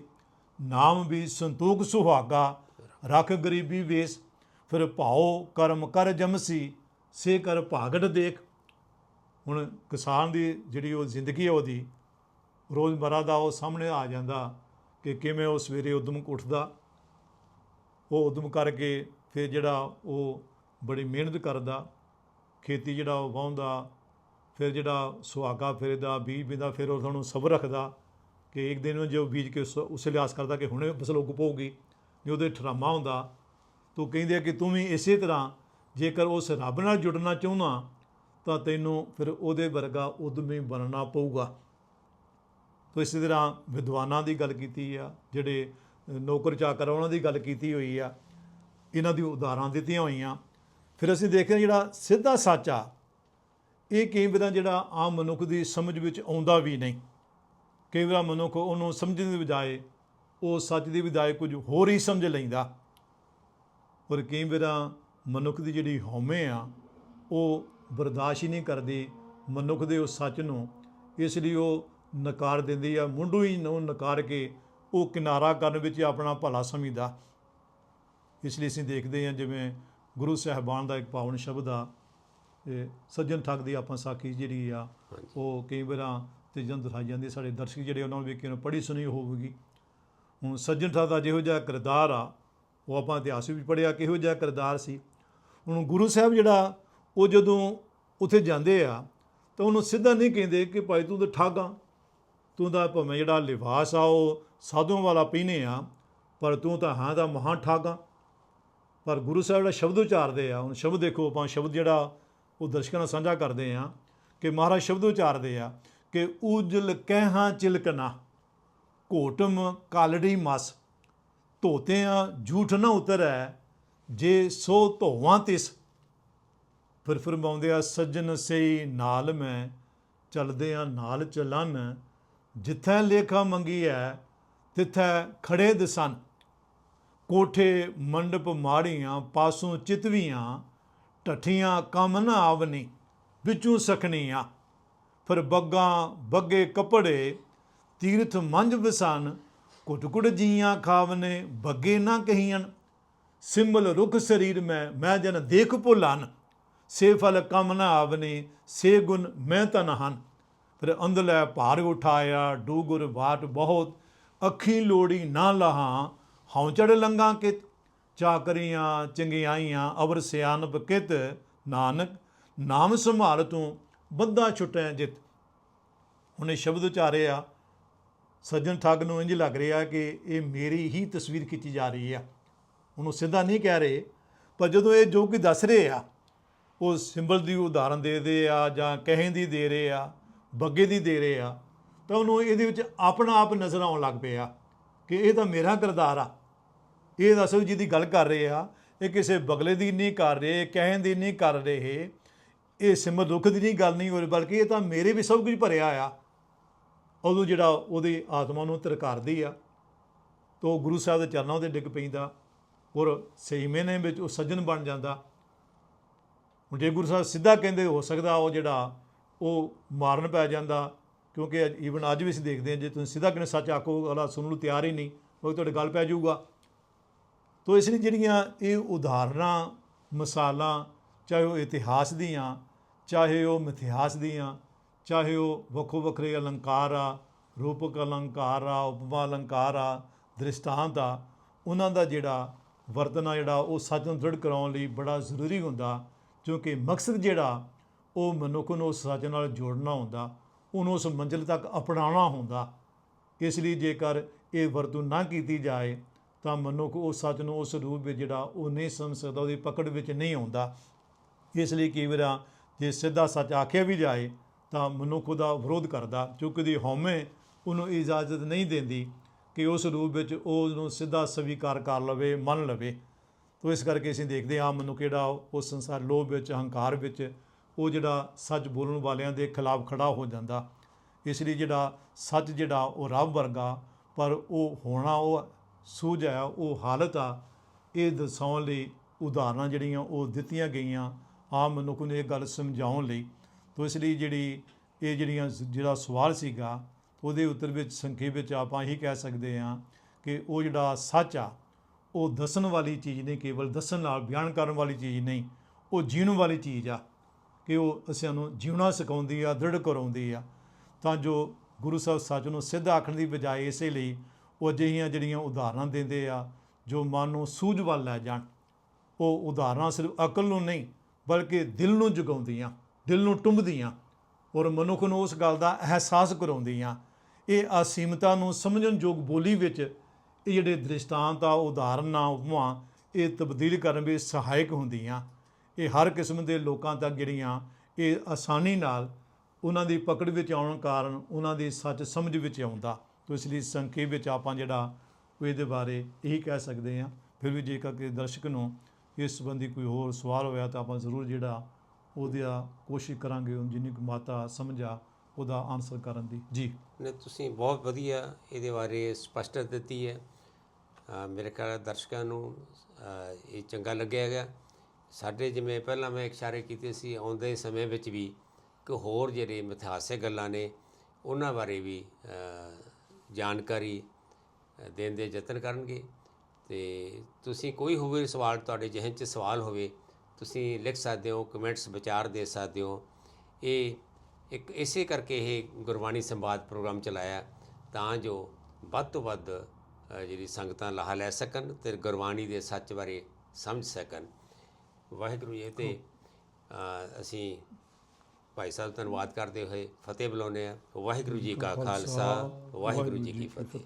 ਨਾਮ ਵੀ ਸੰਤੋਖ ਸੁਹਾਗਾ ਰੱਖ ਗਰੀਬੀ ਵੇਸ ਫਿਰ ਭਾਉ ਕਰਮ ਕਰ ਜਮਸੀ ਸੇ ਕਰ ਭਾਗੜ ਦੇਖ। ਹੁਣ ਕਿਸਾਨ ਦੀ ਜਿਹੜੀ ਉਹ ਜ਼ਿੰਦਗੀ ਹੈ ਉਹਦੀ ਰੋਜ਼ਮਰਾ ਦਾ ਉਹ ਸਾਹਮਣੇ ਆ ਜਾਂਦਾ ਕਿ ਕਿਵੇਂ ਉਹ ਸਵੇਰੇ ਉਦਮ ਉੱਠਦਾ। ਉਹ ਉਦਮ ਕਰਕੇ ਫਿਰ ਜਿਹੜਾ ਉਹ ਬੜੀ ਮਿਹਨਤ ਕਰਦਾ। ਖੇਤੀ ਜਿਹੜਾ ਉਹ ਵਾਹੁੰਦਾ, ਫਿਰ ਜਿਹੜਾ ਸੁਹਾਗਾ ਫਿਰਦਾ ਬੀਜ ਬਿੰਦਾ ਫਿਰ ਉਹ ਤੁਹਾਨੂੰ ਸਬਰ ਰੱਖਦਾ ਕਿ ਇੱਕ ਦਿਨ ਨੂੰ ਜੋ ਬੀਜ ਕੇ ਉਸ ਲਿਆਸ ਕਰਦਾ ਕਿ ਹੁਣੇ ਫਸਲ ਉੱਗ ਪਊਗੀ, ਜੇ ਉਹਦੇ ਠਰਾਮਾ ਹੁੰਦਾ। ਤੂੰ ਕਹਿੰਦੇ ਆ ਕਿ ਤੂੰ ਵੀ ਇਸੇ ਤਰ੍ਹਾਂ ਜੇਕਰ ਉਸ ਰੱਬ ਨਾਲ ਜੁੜਨਾ ਚਾਹੁੰਦਾ ਤਾਂ ਤੈਨੂੰ ਫਿਰ ਉਹਦੇ ਵਰਗਾ ਉਦਮੀ ਬਣਨਾ ਪਊਗਾ। ਤੋ ਇਸੇ ਤਰ੍ਹਾਂ ਵਿਦਵਾਨਾਂ ਦੀ ਗੱਲ ਕੀਤੀ ਆ ਜਿਹੜੇ ਨੌਕਰ ਚਾਕਰ ਆ, ਉਹਨਾਂ ਦੀ ਗੱਲ ਕੀਤੀ ਹੋਈ ਆ। ਇਹਨਾਂ ਦੀ ਉਦਾਹਰਨਾਂ ਦਿੱਤੀਆਂ ਹੋਈਆਂ। ਫਿਰ ਅਸੀਂ ਦੇਖਦੇ ਹਾਂ ਜਿਹੜਾ ਸਿੱਧਾ ਸੱਚ ਆ ਇਹ ਕਈ ਵਾਰ ਜਿਹੜਾ ਆਮ ਮਨੁੱਖ ਦੀ ਸਮਝ ਵਿੱਚ ਆਉਂਦਾ ਵੀ ਨਹੀਂ। ਕਈ ਵਾਰ ਮਨੁੱਖ ਉਹਨੂੰ ਸਮਝਣ ਦੀ ਬਜਾਏ ਉਹ ਸੱਚ ਦੀ ਬਜਾਏ ਕੁਝ ਹੋਰ ਹੀ ਸਮਝ ਲੈਂਦਾ। ਪਰ ਕਈ ਵਾਰ ਮਨੁੱਖ ਦੀ ਜਿਹੜੀ ਹਉਮੈ ਆ ਉਹ ਬਰਦਾਸ਼ਤ ਹੀ ਨਹੀਂ ਕਰਦੀ ਮਨੁੱਖ ਦੇ ਉਸ ਸੱਚ ਨੂੰ। ਇਸ ਲਈ ਉਹ ਨਕਾਰ ਦਿੰਦੀ ਆ ਮੁੰਡੂ ਹੀ ਨੂੰ ਨਕਾਰ ਕੇ ਉਹ ਕਿਨਾਰਾ ਕਰਨ ਵਿੱਚ ਆਪਣਾ ਭਲਾ ਸਮਝਦਾ। ਇਸ ਲਈ ਅਸੀਂ ਦੇਖਦੇ ਹਾਂ ਜਿਵੇਂ ਗੁਰੂ ਸਾਹਿਬਾਨ ਦਾ ਇੱਕ ਪਾਵਨ ਸ਼ਬਦ ਆ ਸੱਜਣ ਠੱਗ ਦੀ ਆਪਾਂ ਸਾਖੀ ਜਿਹੜੀ ਆ। ਉਹ ਕਈ ਵਾਰਾਂ ਤੇ ਜਦੋਂ ਦਿਖਾਈ ਜਾਂਦੀ ਸਾਡੇ ਦਰਸ਼ਕ ਜਿਹੜੇ ਉਹਨਾਂ ਨੂੰ ਵੇਖ ਕੇ ਉਹਨੂੰ ਪੜ੍ਹੀ ਸੁਣੀ ਹੋਵੇਗੀ। ਹੁਣ ਸੱਜਣ ਠੱਗ ਦਾ ਜਿਹੋ ਜਿਹਾ ਕਿਰਦਾਰ ਆ ਉਹ ਆਪਾਂ ਇਤਿਹਾਸ ਵਿੱਚ ਪੜ੍ਹਿਆ ਕਿਹੋ ਜਿਹਾ ਕਿਰਦਾਰ ਸੀ। ਹੁਣ ਗੁਰੂ ਸਾਹਿਬ ਜਿਹੜਾ ਉਹ ਜਦੋਂ ਉੱਥੇ ਜਾਂਦੇ ਆ ਤਾਂ ਉਹਨੂੰ ਸਿੱਧਾ ਨਹੀਂ ਕਹਿੰਦੇ ਕਿ ਭਾਈ ਤੂੰ ਤਾਂ ਠੱਗ ਆ। ਤੂੰ ਤਾਂ ਭਾਵੇਂ ਜਿਹੜਾ ਲਿਬਾਸ ਆ ਉਹ ਸਾਧੂਆਂ ਵਾਲਾ ਪਹਿਨੇ ਆ, ਪਰ ਤੂੰ ਤਾਂ ਹਾਂ ਦਾ ਮਹਾਂ ਠੱਗ ਆ। ਪਰ ਗੁਰੂ ਸਾਹਿਬ ਜਿਹੜਾ ਸ਼ਬਦ ਉਚਾਰਦੇ ਆ, ਹੁਣ ਸ਼ਬਦ ਦੇਖੋ ਆਪਾਂ, ਸ਼ਬਦ ਜਿਹੜਾ ਉਹ ਦਰਸ਼ਕਾਂ ਨਾਲ ਸਾਂਝਾ ਕਰਦੇ ਆ ਕਿ ਮਹਾਰਾਜ ਸ਼ਬਦ ਉਚਾਰਦੇ ਆ ਕਿ ਉਜਲ ਕਹਿਹਾਂ ਚਿਲਕਨਾ ਘੋਟਮ ਕਾਲੜੀ ਮਸ, ਧੋਤਿਆਂ ਝੂਠ ਨਾ ਉਤਰੈ, ਜੇ ਸੋ ਧੋਵਾਂ ਤਿਸ। ਫਿਰ ਫਰਮਾਉਂਦੇ ਆ, ਸੱਜਣ ਸਈ ਨਾਲ ਮੈਂ ਚੱਲਦੇ ਆ ਨਾਲ ਚਲਨ ਜਿੱਥੈ ਲੇਖਾ ਮੰਗੀ ਐ ਤਿੱਥੈ ਖੜੇ ਦਸਨ ਕੋਠੇ, ਮੰਡਪ ਮਾੜੀਆਂ, ਪਾਸੋਂ ਚਿਤਵੀਆਂ ਟੱਠੀਆਂ ਕੰਮ ਨਾ ਆਵਨੀ, ਵਿੱਚੋਂ ਸਖਣੀਆਂ। ਫਿਰ ਬੱਗਾਂ, ਬੱਗੇ ਕੱਪੜੇ, ਤੀਰਥ ਮੰਝ ਵਸਨ ਕੁੱਟ ਕੁੱਟ ਜੀਆਂ ਖਾਵਨੇ, ਬੱਗੇ ਨਾ ਕਹੀਆਂ ਸਿੰਬਲ ਰੁਖ ਸਰੀਰ ਮੈਂ ਮੈਂ ਜਨ ਦੇਖ ਭੁਲਾਨ। ਸੇ ਫਲ ਕਮ ਨਾ ਆਵਨੇ, ਸੇ ਗੁਣ ਮੈਂ ਤਨ ਹਨ। ਫਿਰ ਅੰਦਲੇ ਭਾਰ ਉਠਾਇਆ ਡੂਗੁਰ ਬਾਟ ਬਹੁਤ, ਅੱਖੀ ਲੋੜੀ ਨਾ ਲਹਾ ਹੌਂਚੜ ਚੜ ਲੰਗਾ ਕਿਤ, ਚਾਕਰੀਆਂ ਚੰਗਿਆਈਆਂ ਅਵਰ ਸਿਆਨਪ ਕਿਤ, ਨਾਨਕ, ਨਾਮ ਸੰਭਾਲ ਤੂੰ, ਬੰਦਾ ਛੁਟੈ ਜਿਤ। ਉਹਨੇ ਸ਼ਬਦ ਉਚਾਰੇ ਆ ਸੱਜਣ ਠੱਗ ਨੂੰ ਇੰਜ ਲੱਗ ਰਿਹਾ ਕਿ ਇਹ ਮੇਰੀ ਹੀ ਤਸਵੀਰ ਖਿੱਚੀ ਜਾ ਰਹੀ ਆ। ਉਹਨੂੰ ਸਿੱਧਾ ਨਹੀਂ ਕਹਿ ਰਹੇ, ਪਰ ਜਦੋਂ ਇਹ ਜੋ ਕਿ ਦੱਸ ਰਹੇ ਆ, ਉਹ ਸਿੰਬਲ ਦੀ ਉਦਾਹਰਨ ਦੇ ਦੇ ਆ ਜਾਂ ਕਹੇ ਦੀ ਦੇ ਰਹੇ ਆ ਬੱਗੇ ਦੀ ਦੇ ਰਹੇ ਆ, ਤਾਂ ਉਹਨੂੰ ਇਹਦੇ ਵਿੱਚ ਆਪਣਾ ਆਪ ਨਜ਼ਰ ਆਉਣ ਲੱਗ ਪਿਆ ਕਿ ਇਹ ਤਾਂ ਮੇਰਾ ਕਿਰਦਾਰ ਆ। ਇਹ ਦੱਸੋ ਦੀ ਗੱਲ ਕਰ ਰਹੇ ਆ, ਇਹ ਕਿਸੇ ਬਗਲੇ ਦੀ ਨਹੀਂ ਕਰ ਰਹੇ ਕਹਿਣ ਦੀ ਨਹੀਂ ਕਰ ਰਹੇ, ਇਹ ਸਿਮਰ ਦੁੱਖ ਦੀ ਨਹੀਂ ਗੱਲ ਨਹੀਂ ਹੋ ਰਹੀ, ਬਲਕਿ ਇਹ ਤਾਂ ਮੇਰੇ ਵੀ ਸਭ ਕੁਝ ਭਰਿਆ ਆ। ਉਦੋਂ ਜਿਹੜਾ ਉਹਦੀ ਆਤਮਾ ਨੂੰ ਤਰਕਾਰਦੀ ਆ, ਤੋ ਗੁਰੂ ਸਾਹਿਬ ਦੇ ਚਰਨਾਂ ਤੇ ਡਿੱਗ ਪੈਂਦਾ, ਔਰ ਸਹੀ ਮਹੀਨੇ ਵਿੱਚ ਉਹ ਸੱਜਣ ਬਣ ਜਾਂਦਾ। ਹੁਣ ਜੇ ਗੁਰੂ ਸਾਹਿਬ ਸਿੱਧਾ ਕਹਿੰਦੇ ਹੋ ਸਕਦਾ ਉਹ ਜਿਹੜਾ ਉਹ ਮਾਰਨ ਪੈ ਜਾਂਦਾ, ਕਿਉਂਕਿ ਈਵਨ ਅੱਜ ਵੀ ਅਸੀਂ ਦੇਖਦੇ ਹਾਂ, ਜੇ ਤੁਸੀਂ ਸਿੱਧਾ ਕਿਨੇ ਸੱਚ ਆਖੋ, ਅਗਲਾ ਸੁਣਨ ਨੂੰ ਤਿਆਰ ਹੀ ਨਹੀਂ, ਉਹ ਤੁਹਾਡੇ ਗੱਲ ਪੈ ਜਾਊਗਾ। ਤੋ ਇਸ ਲਈ ਜਿਹੜੀਆਂ ਇਹ ਉਦਾਹਰਨਾਂ, ਮਿਸਾਲਾਂ, ਚਾਹੇ ਉਹ ਇਤਿਹਾਸ ਦੀਆਂ, ਚਾਹੇ ਉਹ ਮਿਥਿਹਾਸ ਦੀਆਂ, ਚਾਹੇ ਉਹ ਵੱਖੋ ਵੱਖਰੇ ਅਲੰਕਾਰ ਆ, ਰੂਪਕ ਅਲੰਕਾਰ ਆ, ਉਪਮਾ ਅਲੰਕਾਰ ਆ, ਦ੍ਰਿਸ਼ਟਾਂਤ ਆ, ਉਹਨਾਂ ਦਾ ਜਿਹੜਾ ਵਰਤਨ ਜਿਹੜਾ ਉਹ ਸੱਚ ਨੂੰ ਦ੍ਰਿੜ ਕਰਾਉਣ ਲਈ ਬੜਾ ਜ਼ਰੂਰੀ ਹੁੰਦਾ, ਕਿਉਂਕਿ ਮਕਸਦ ਜਿਹੜਾ ਉਹ ਮਨੁੱਖ ਨੂੰ ਉਸ ਸੱਚ ਨਾਲ ਜੋੜਨਾ ਹੁੰਦਾ, ਉਹਨੂੰ ਉਸ ਮੰਜ਼ਿਲ ਤੱਕ ਅਪਣਾਉਣਾ ਹੁੰਦਾ। ਇਸ ਲਈ ਜੇਕਰ ਇਹ ਵਰਤੋਂ ਨਾ ਕੀਤੀ ਜਾਏ, ਤਾਂ ਮਨੁੱਖ ਉਸ ਸੱਚ ਨੂੰ ਉਸ ਰੂਪ ਵਿੱਚ ਜਿਹੜਾ ਉਹ ਨਹੀਂ ਸਮਝ ਸਕਦਾ, ਉਹਦੀ ਪਕੜ ਵਿੱਚ ਨਹੀਂ ਆਉਂਦਾ। ਇਸ ਲਈ ਕਈ ਵਾਰ ਜੇ ਸਿੱਧਾ ਸੱਚ ਆਖਿਆ ਵੀ ਜਾਏ, ਤਾਂ ਮਨੁੱਖ ਉਹਦਾ ਵਿਰੋਧ ਕਰਦਾ ਕਿਉਂਕਿ ਦੀ ਹਉਮੈ, ਉਹਨੂੰ ਇਜਾਜ਼ਤ ਨਹੀਂ ਦਿੰਦੀ ਕਿ ਉਸ ਰੂਪ ਵਿੱਚ ਉਹ ਉਹਨੂੰ ਸਿੱਧਾ ਸਵੀਕਾਰ ਕਰ ਲਵੇ, ਮੰਨ ਲਵੇ। ਤੋ ਇਸ ਕਰਕੇ ਅਸੀਂ ਦੇਖਦੇ ਹਾਂ ਮਨੁੱਖ ਜਿਹੜਾ ਉਹ ਸੰਸਾਰ, ਲੋਭ ਵਿੱਚ ਹੰਕਾਰ ਵਿੱਚ ਉਹ ਜਿਹੜਾ ਸੱਚ ਬੋਲਣ ਵਾਲਿਆਂ ਦੇ ਖਿਲਾਫ ਖੜਾ ਹੋ ਜਾਂਦਾ। ਇਸ ਲਈ ਜਿਹੜਾ ਸੱਚ ਜਿਹੜਾ ਉਹ ਰੱਬ ਵਰਗਾ, ਪਰ ਉਹ ਹੋਣਾ ਉਹ ਸੂਝ ਆ, ਉਹ ਹਾਲਤ ਆ, ਇਹ ਦਰਸਾਉਣ ਲਈ ਉਦਾਹਰਨਾਂ ਜਿਹੜੀਆਂ ਉਹ ਦਿੱਤੀਆਂ ਗਈਆਂ ਆਮ ਮਨੁੱਖ ਨੂੰ ਇਹ ਗੱਲ ਸਮਝਾਉਣ ਲਈ। ਤੋ ਇਸ ਲਈ ਜਿਹੜੀ ਇਹ ਜਿਹੜੀਆਂ ਜਿਹੜਾ ਸਵਾਲ ਸੀਗਾ, ਉਹਦੇ ਉੱਤਰ ਵਿੱਚ ਸੰਖੇਪ ਵਿੱਚ ਆਪਾਂ ਇਹੀ ਕਹਿ ਸਕਦੇ ਹਾਂ ਕਿ ਉਹ ਜਿਹੜਾ ਸੱਚ ਆ, ਉਹ ਦੱਸਣ ਵਾਲੀ ਚੀਜ਼ ਨਹੀਂ, ਕੇਵਲ ਦੱਸਣ ਨਾਲ ਬਿਆਨ ਕਰਨ ਵਾਲੀ ਚੀਜ਼ ਨਹੀਂ, ਉਹ ਜੀਣ ਵਾਲੀ ਚੀਜ਼ ਆ। ਕਿ ਉਹ ਅਸੀਂ ਨੂੰ ਜਿਉਣਾ ਸਿਖਾਉਂਦੀ ਆ, ਦ੍ਰਿੜ ਕਰਾਉਂਦੀ ਆ। ਤਾਂ ਜੋ ਗੁਰੂ ਸਾਹਿਬ ਸੱਚ ਨੂੰ ਸਿੱਧ ਆਖਣ ਦੀ ਬਜਾਏ ਇਸੇ ਲਈ ਉਹ ਅਜਿਹੀਆਂ ਜਿਹੜੀਆਂ ਉਦਾਹਰਨਾਂ ਦਿੰਦੇ ਆ, ਜੋ ਮਨ ਨੂੰ ਸੂਝ ਵੱਲ ਲੈ ਜਾਣ। ਉਹ ਉਦਾਹਰਨਾਂ ਸਿਰਫ ਅਕਲ ਨੂੰ ਨਹੀਂ, ਬਲਕਿ ਦਿਲ ਨੂੰ ਜਗਾਉਂਦੀਆਂ, ਦਿਲ ਨੂੰ ਟੁੰਬਦੀਆਂ ਔਰ ਮਨੁੱਖ ਨੂੰ ਉਸ ਗੱਲ ਦਾ ਅਹਿਸਾਸ ਕਰਾਉਂਦੀਆਂ। ਇਹ ਅਸੀਮਤਾ ਨੂੰ ਸਮਝਣ ਯੋਗ ਬੋਲੀ ਵਿੱਚ ਇਹ ਜਿਹੜੇ ਦ੍ਰਿਸ਼ਟਾਂਤ ਆ ਉਦਾਹਰਨ ਉਦਾਹਰਨਾਂ ਉਪਮਾ, ਇਹ ਤਬਦੀਲ ਕਰਨ ਵਿੱਚ ਸਹਾਇਕ ਹੁੰਦੀਆਂ। ਇਹ ਹਰ ਕਿਸਮ ਦੇ ਲੋਕਾਂ ਤੱਕ ਜਿਹੜੀਆਂ ਇਹ ਆਸਾਨੀ ਨਾਲ ਉਹਨਾਂ ਦੀ ਪਕੜ ਵਿੱਚ ਆਉਣ ਕਾਰਨ ਉਹਨਾਂ ਦੀ ਸੱਚ ਸਮਝ ਵਿੱਚ ਆਉਂਦਾ। ਤੋ ਇਸ ਲਈ ਸੰਖੇਪ ਵਿੱਚ ਆਪਾਂ ਜਿਹੜਾ ਇਹਦੇ ਬਾਰੇ ਇਹੀ ਕਹਿ ਸਕਦੇ ਹਾਂ। ਫਿਰ ਵੀ ਜੇਕਰ ਕਿਸੇ ਦਰਸ਼ਕ ਨੂੰ ਇਸ ਸੰਬੰਧੀ ਕੋਈ ਹੋਰ ਸਵਾਲ ਹੋਇਆ ਤਾਂ ਆਪਾਂ ਜ਼ਰੂਰ ਜਿਹੜਾ ਉਹਦੀ ਕੋਸ਼ਿਸ਼ ਕਰਾਂਗੇ ਜਿੰਨੀ ਕੁ ਮਾਤਾ ਸਮਝਾ ਉਹਦਾ ਆਨਸਰ ਕਰਨ ਦੀ। ਜੀ। ਨੇ ਤੁਸੀਂ ਬਹੁਤ ਵਧੀਆ ਇਹਦੇ ਬਾਰੇ ਸਪਸ਼ਟਤਾ ਦਿੱਤੀ ਹੈ। ਮੇਰੇ ਖਿਆਲ ਦਰਸ਼ਕਾਂ ਨੂੰ ਇਹ ਚੰਗਾ ਲੱਗਿਆ ਹੈਗਾ। ਸਾਡੇ ਜਿਵੇਂ ਪਹਿਲਾਂ ਮੈਂ ਇਸ਼ਾਰੇ ਕੀਤੇ ਸੀ, ਆਉਂਦੇ ਸਮੇਂ ਵਿੱਚ ਵੀ ਕਿ ਹੋਰ ਜਿਹੜੇ ਮਿਥਿਹਾਸਿਕ ਗੱਲਾਂ ਨੇ, ਉਹਨਾਂ ਬਾਰੇ ਵੀ ਜਾਣਕਾਰੀ ਦੇਣ ਦੇ ਯਤਨ ਕਰਨਗੇ। ਤੇ ਤੁਸੀਂ ਕੋਈ ਹੋਵੇ ਸਵਾਲ ਤੁਹਾਡੇ ਜਿਹਨ 'ਚ ਸਵਾਲ ਹੋਵੇ, ਤੁਸੀਂ ਲਿਖ ਸਕਦੇ ਹੋ, ਕਮੈਂਟਸ ਵਿਚਾਰ ਦੇ ਸਕਦੇ ਹੋ। ਇਹ ਇੱਕ ਇਸੇ ਕਰਕੇ ਇਹ ਗੁਰਬਾਣੀ ਸੰਵਾਦ ਪ੍ਰੋਗਰਾਮ ਚਲਾਇਆ, ਤਾਂ ਜੋ ਵੱਧ ਤੋਂ ਵੱਧ ਜਿਹੜੀ ਸੰਗਤਾਂ ਲਾਹਾ ਲੈ ਸਕਣ ਤੇ ਗੁਰਬਾਣੀ ਦੇ ਸੱਚ ਬਾਰੇ ਸਮਝ ਸਕਣ। ਵਾਹਿਗੁਰੂ ਜੀ ਤੇ ਅਸੀਂ ਭਾਈ ਸਾਹਿਬ ਧੰਨਵਾਦ ਕਰਦੇ ਹੋਏ ਫਤਿਹ ਬੁਲਾਉਂਦੇ ਆ ਵਾਹਿਗੁਰੂ ਜੀ ਕਾ ਖਾਲਸਾ ਵਾਹਿਗੁਰੂ ਜੀ ਕੀ ਫਤਿਹ।